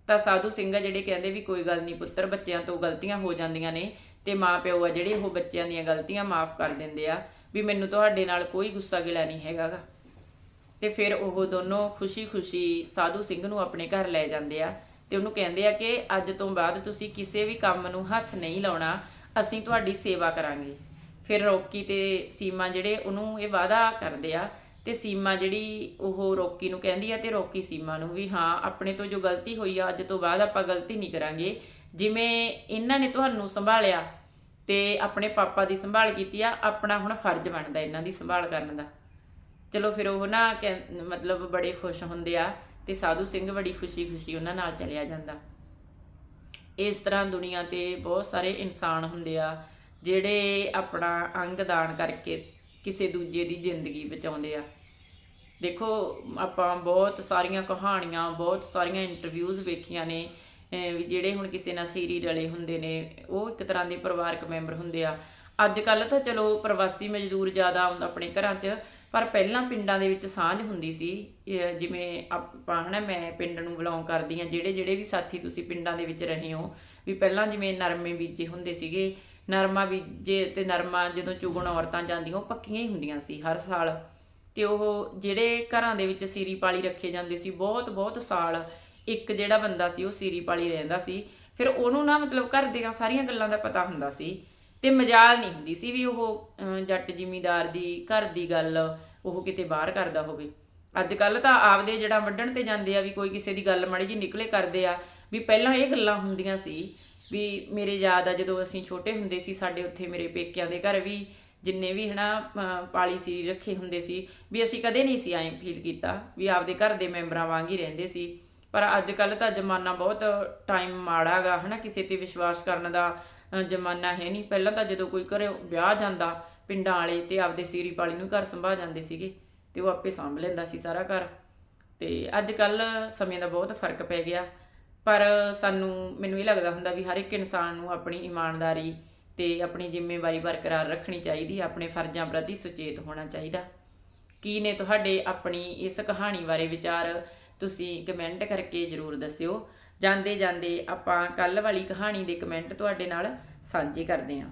ਤਾਂ ਸਾਧੂ ਸਿੰਘ ਆ ਜਿਹੜੇ ਕਹਿੰਦੇ ਵੀ ਕੋਈ ਗੱਲ ਨਹੀਂ ਪੁੱਤਰ, ਬੱਚਿਆਂ ਤੋਂ ਗਲਤੀਆਂ ਹੋ ਜਾਂਦੀਆਂ ਨੇ ਤੇ ਮਾਪਿਓ ਆ ਜਿਹੜੇ ਉਹ ਬੱਚਿਆਂ ਦੀਆਂ ਗਲਤੀਆਂ ਮਾਫ ਕਰ ਦਿੰਦੇ ਆ ਵੀ ਮੈਨੂੰ ਤੁਹਾਡੇ ਨਾਲ ਕੋਈ ਗੁੱਸਾ ਗਿਲਾ ਨਹੀਂ ਹੈਗਾਗਾ। ਤੇ ਫਿਰ ਉਹ ਦੋਨੋਂ ਖੁਸ਼ੀ-ਖੁਸ਼ੀ ਸਾਧੂ ਸਿੰਘ ਨੂੰ ਆਪਣੇ ਘਰ ਲੈ ਜਾਂਦੇ ਆ ਤੇ ਉਹਨੂੰ ਕਹਿੰਦੇ ਆ ਕਿ ਅੱਜ ਤੋਂ ਬਾਅਦ ਤੁਸੀਂ ਕਿਸੇ ਵੀ ਕੰਮ ਨੂੰ ਹੱਥ ਨਹੀਂ ਲਾਉਣਾ, ਅਸੀਂ ਤੁਹਾਡੀ ਸੇਵਾ ਕਰਾਂਗੇ। ਫਿਰ ਰੋਕੀ ਤੇ ਸੀਮਾ ਜਿਹੜੇ ਉਹਨੂੰ ਇਹ ਵਾਅਦਾ ਕਰਦੇ ਆ ਤੇ ਸੀਮਾ ਜਿਹੜੀ ਉਹ ਰੋਕੀ ਨੂੰ ਕਹਿੰਦੀ ਆ ਤੇ ਰੋਕੀ ਸੀਮਾ ਨੂੰ ਵੀ ਹਾਂ, ਆਪਣੇ ਤੋਂ ਜੋ ਗਲਤੀ ਹੋਈ ਆ, ਅੱਜ ਤੋਂ ਬਾਅਦ ਆਪਾਂ ਗਲਤੀ ਨਹੀਂ ਕਰਾਂਗੇ। ਜਿਵੇਂ ਇਹਨਾਂ ਨੇ ਤੁਹਾਨੂੰ ਸੰਭਾਲਿਆ ਤੇ ਆਪਣੇ ਪਾਪਾ ਦੀ ਸੰਭਾਲ ਕੀਤੀ ਆ, ਆਪਣਾ ਹੁਣ ਫਰਜ਼ ਬਣਦਾ ਇਹਨਾਂ ਦੀ ਸੰਭਾਲ ਕਰਨ ਦਾ। ਚਲੋ ਫਿਰ ਉਹ ਨਾ ਕਹਿ- ਮਤਲਬ ਬੜੇ ਖੁਸ਼ ਹੁੰਦੇ ਆ ਤੇ ਸਾਧੂ ਸਿੰਘ ਬੜੀ ਖੁਸ਼ੀ-ਖੁਸ਼ੀ ਉਹਨਾਂ ਨਾਲ ਚਲਿਆ ਜਾਂਦਾ। ਇਸ ਤਰ੍ਹਾਂ ਦੁਨੀਆ ਤੇ ਬਹੁਤ ਸਾਰੇ ਇਨਸਾਨ ਹੁੰਦੇ ਆ, ਜਿਹੜੇ ਆਪਣਾ ਅੰਗ ਦਾਨ ਕਰਕੇ ਕਿਸੇ ਦੂਜੇ ਦੀ ਜ਼ਿੰਦਗੀ ਬਚਾਉਂਦੇ ਆ। ਦੇਖੋ, ਆਪਾਂ ਬਹੁਤ ਸਾਰੀਆਂ ਕਹਾਣੀਆਂ, ਬਹੁਤ ਸਾਰੀਆਂ ਇੰਟਰਵਿਊਜ਼ ਵੇਖੀਆਂ ਨੇ ਵੀ ਜਿਹੜੇ ਹੁਣ ਕਿਸੇ ਨਾਲ ਸੀਰੀ ਰਲੇ ਹੁੰਦੇ ਨੇ, ਉਹ ਇੱਕ ਤਰ੍ਹਾਂ ਦੇ ਪਰਿਵਾਰਕ ਮੈਂਬਰ ਹੁੰਦੇ ਆ। ਅੱਜ ਕੱਲ ਤਾਂ ਚਲੋ ਪ੍ਰਵਾਸੀ ਮਜ਼ਦੂਰ ਜ਼ਿਆਦਾ ਆਪਣੇ ਘਰਾਂ 'ਚ ਪਰ ਪਹਿਲਾਂ ਪਿੰਡਾਂ ਦੇ ਵਿੱਚ ਸਾਂਝ ਹੁੰਦੀ ਸੀ ਜਿਵੇਂ ਆਪਾਂ ਹਨਾ, ਮੈਂ ਪਿੰਡ ਨੂੰ ਬਿਲੋਂਗ ਕਰਦੀ ਆ ਜਿਹੜੇ ਜਿਹੜੇ ਵੀ ਸਾਥੀ ਤੁਸੀਂ ਪਿੰਡਾਂ ਦੇ ਵਿੱਚ ਰਹੇ ਹੋ, ਵੀ ਪਹਿਲਾਂ ਜਿਵੇਂ ਨਰਮੇ ਬੀਜੇ ਹੁੰਦੇ ਸੀਗੇ, ਨਰਮਾ ਬੀਜੇ ਤੇ ਨਰਮਾ ਜਦੋਂ ਚੁਗਣ ਔਰਤਾਂ ਜਾਂਦੀਆਂ, ਉਹ ਪੱਕੀਆਂ ਹੀ ਹੁੰਦੀਆਂ ਸੀ ਹਰ ਸਾਲ। ਤੇ ਉਹ ਜਿਹੜੇ ਘਰਾਂ ਦੇ ਵਿੱਚ ਸੀਰੀ ਪਾਲੀ ਰੱਖੇ ਜਾਂਦੇ ਸੀ, ਬਹੁਤ ਬਹੁਤ ਸਾਲ ਇੱਕ ਜਿਹੜਾ ਬੰਦਾ ਸੀ, ਉਹ ਸੀਰੀ ਪਾਲੀ ਰਹਿੰਦਾ ਸੀ। ਫਿਰ ਉਹਨੂੰ ਨਾ ਮਤਲਬ ਘਰ ਦੀਆਂ ਸਾਰੀਆਂ ਗੱਲਾਂ ਦਾ ਪਤਾ ਹੁੰਦਾ ਸੀ ਤੇ ਮਜਾਲ ਨਹੀਂ ਹੁੰਦੀ ਸੀ ਵੀ ਉਹ ਜੱਟ ਜ਼ਿਮੀਂਦਾਰ ਦੀ ਘਰ ਦੀ ਗੱਲ ਉਹ ਕਿਤੇ ਬਾਹਰ ਕਰਦਾ ਹੋਵੇ। ਅੱਜ ਕੱਲ ਤਾਂ ਆਪਦੇ ਜਿਹੜਾ ਵੱਢਣ ਤੇ ਜਾਂਦੇ ਆ ਵੀ ਕੋਈ ਕਿਸੇ ਦੀ ਗੱਲ ਮਾੜੀ ਜੀ ਨਿਕਲੇ ਕਰਦੇ ਆ। ਵੀ ਪਹਿਲਾਂ ਇਹ ਗੱਲਾਂ ਹੁੰਦੀਆਂ ਸੀ ਵੀ ਮੇਰੇ ਯਾਦ ਆ ਜਦੋਂ ਅਸੀਂ ਛੋਟੇ ਹੁੰਦੇ ਸੀ ਸਾਡੇ ਉੱਥੇ ਮੇਰੇ ਪੇਕਿਆਂ ਦੇ ਘਰ ਵੀ ਜਿੰਨੇ ਵੀ ਹਨਾ ਅਹ, ਪਾਲੀ ਸੀ ਰੱਖੇ ਹੁੰਦੇ ਸੀ ਵੀ ਅਸੀਂ ਕਦੇ ਨਹੀਂ ਸੀ ਐਂ ਫੀਲ ਕੀਤਾ ਵੀ ਆਪਦੇ ਘਰ ਦੇ ਮੈਂਬਰਾਂ ਵਾਂਗ ਹੀ ਰਹਿੰਦੇ ਸੀ। ਪਰ ਅੱਜ ਕੱਲ ਤਾਂ ਜ਼ਮਾਨਾ ਬਹੁਤ ਟਾਈਮ ਮਾੜਾਗਾ ਹਨਾ ਕਿਸੇ ਤੇ ਵਿਸ਼ਵਾਸ ਕਰਨ ਦਾ ਜ਼ਮਾਨਾ ਹੈ ਨਹੀਂ। ਪਹਿਲਾਂ ਤਾਂ ਜਦੋਂ ਕੋਈ ਘਰੇ ਵਿਆਹ ਜਾਂਦਾ, ਪਿੰਡਾਂ ਵਾਲੇ ਤੇ ਆਪਦੇ ਸੀਰੀ ਪਾਲੀ ਨੂੰ ਘਰ ਸੰਭਾਲ ਜਾਂਦੇ ਸੀਗੇ ਤੇ ਉਹ ਆਪੇ ਸੰਭ ਲੈਂਦਾ ਸੀ ਸਾਰਾ ਘਰ। ਤੇ ਅੱਜ ਕੱਲ ਸਮੇਂ ਦਾ ਬਹੁਤ ਫ਼ਰਕ ਪੈ ਗਿਆ। ਪਰ ਸਾਨੂੰ, ਮੈਨੂੰ ਇਹ ਲੱਗਦਾ ਹੁੰਦਾ ਵੀ ਹਰ ਇੱਕ ਇਨਸਾਨ ਨੂੰ ਆਪਣੀ ਇਮਾਨਦਾਰੀ ਤੇ ਆਪਣੀ ਜ਼ਿੰਮੇਵਾਰੀ ਬਰਕਰਾਰ ਰੱਖਣੀ ਚਾਹੀਦੀ ਆਪਣੇ ਫਰਜ਼ਾਂ ਪ੍ਰਤੀ ਸੁਚੇਤ ਹੋਣਾ ਚਾਹੀਦਾ। ਕੀ ਨੇ ਤੁਹਾਡੇ ਆਪਣੀ ਇਸ ਕਹਾਣੀ ਬਾਰੇ ਵਿਚਾਰ ਤੁਸੀਂ ਕਮੈਂਟ ਕਰਕੇ ਜਰੂਰ ਦੱਸਿਓ। ਜਾਂਦੇ ਜਾਂਦੇ ਆਪਾਂ ਕੱਲ ਵਾਲੀ ਕਹਾਣੀ ਦੇ ਕਮੈਂਟ ਤੁਹਾਡੇ ਨਾਲ ਸਾਂਝੇ ਕਰਦੇ ਹਾਂ।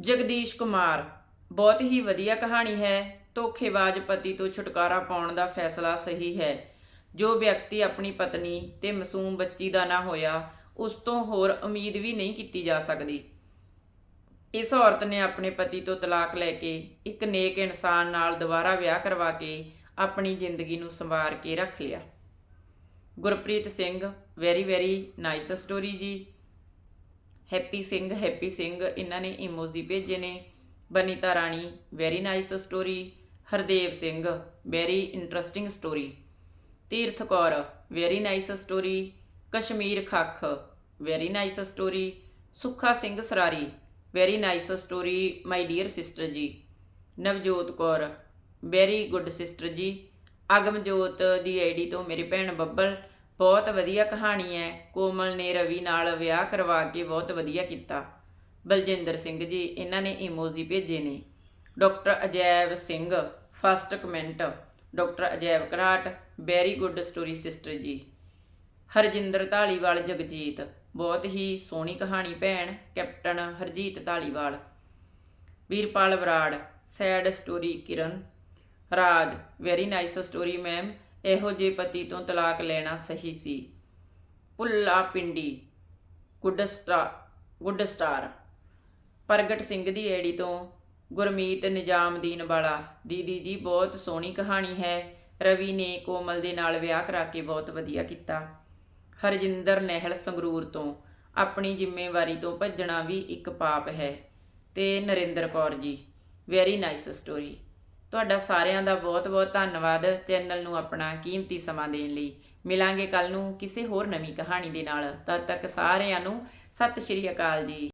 ਜਗਦੀਸ਼ ਕੁਮਾਰ, ਬਹੁਤ ਹੀ ਵਧੀਆ ਕਹਾਣੀ ਹੈ। ਧੋਖੇਬਾਜ਼ ਪਤੀ ਤੋਂ ਛੁਟਕਾਰਾ ਪਾਉਣ ਦਾ ਫੈਸਲਾ ਸਹੀ ਹੈ। ਜੋ ਵਿਅਕਤੀ ਆਪਣੀ ਪਤਨੀ ਤੇ ਮਾਸੂਮ ਬੱਚੀ ਦਾ ਨਾ ਹੋਇਆ, ਉਸ ਤੋਂ ਹੋਰ ਉਮੀਦ ਵੀ ਨਹੀਂ ਕੀਤੀ ਜਾ ਸਕਦੀ। ਇਸ ਔਰਤ ਨੇ ਆਪਣੇ ਪਤੀ ਤੋਂ ਤਲਾਕ ਲੈ ਕੇ ਇੱਕ ਨੇਕ ਇਨਸਾਨ ਨਾਲ ਦੁਬਾਰਾ ਵਿਆਹ ਕਰਵਾ ਕੇ ਆਪਣੀ ਜ਼ਿੰਦਗੀ ਨੂੰ ਸੰਵਾਰ ਕੇ ਰੱਖ ਲਿਆ। Gurpreet Singh very very nice story ਜੀ। ਹੈਪੀ ਸਿੰਘ ਹੈਪੀ ਸਿੰਘ ਇਹਨਾਂ ਨੇ ਇਮੋਜੀ ਭੇਜੇ ਨੇ। Banita Rani very nice story Hardev Singh very interesting story Tirath Kaur very nice story Kashmir Khakh very nice story Sukha Singh Sarari very nice story my dear sister ਜੀ Navjot Kaur very good sister ਜੀ ਅਗਮਜੋਤ ਦੀ ID ਤੋਂ ਮੇਰੀ ਭੈਣ ਬੱਬਲ ਬਹੁਤ ਵਧੀਆ ਕਹਾਣੀ ਹੈ। ਕੋਮਲ ਨੇ ਰਵੀ ਨਾਲ ਵਿਆਹ ਕਰਵਾ ਕੇ ਬਹੁਤ ਵਧੀਆ ਕੀਤਾ। ਬਲਜਿੰਦਰ ਸਿੰਘ ਜੀ, ਇਹਨਾਂ ਨੇ ਇਮੋਜੀ ਭੇਜੇ ਨੇ। Doctor Ajaib Singh first comment doctor Ajaib Karat very good story sister ਜੀ। ਹਰਜਿੰਦਰ ਢਾਲੀਵਾਲ ਜਗਜੀਤ, ਬਹੁਤ ਹੀ ਸੋਹਣੀ ਕਹਾਣੀ ਭੈਣ, captain Harjit Dhaliwal Veerpal Brar sad story Kiran Raj very nice story ma'am ਇਹੋ ਜੇ ਪਤੀ ਤੋਂ ਤਲਾਕ ਲੈਣਾ ਸਹੀ ਸੀ। Pulla Pindi good star good star Pargat Singh ਦੀ ਏੜੀ ਤੋਂ ਗੁਰਮੀਤ ਨਿਜ਼ਾਮਦੀਨ ਵਾਲਾ। ਦੀਦੀ ਜੀ, ਬਹੁਤ ਸੋਹਣੀ ਕਹਾਣੀ ਹੈ। ਰਵੀ ਨੇ ਕੋਮਲ ਦੇ ਨਾਲ ਵਿਆਹ ਕਰਾ ਕੇ ਬਹੁਤ ਵਧੀਆ ਕੀਤਾ। ਹਰਜਿੰਦਰ ਨਹਿਲ ਸੰਗਰੂਰ ਤੋਂ। ਆਪਣੀ ਜ਼ਿੰਮੇਵਾਰੀ ਤੋਂ ਭੱਜਣਾ ਵੀ ਇੱਕ ਪਾਪ ਹੈ। ਤੇ Narendra Kaur ji very nice story ਤੁਹਾਡਾ ਸਾਰਿਆਂ ਦਾ ਬਹੁਤ-ਬਹੁਤ ਧੰਨਵਾਦ ਚੈਨਲ ਨੂੰ ਆਪਣਾ ਕੀਮਤੀ ਸਮਾਂ ਦੇਣ ਲਈ। ਮਿਲਾਂਗੇ ਕੱਲ ਨੂੰ ਕਿਸੇ ਹੋਰ ਨਵੀਂ ਕਹਾਣੀ ਦੇ ਨਾਲ। ਤਦ ਤੱਕ ਸਾਰਿਆਂ ਨੂੰ ਸਤਿ ਸ਼੍ਰੀ ਅਕਾਲ ਜੀ।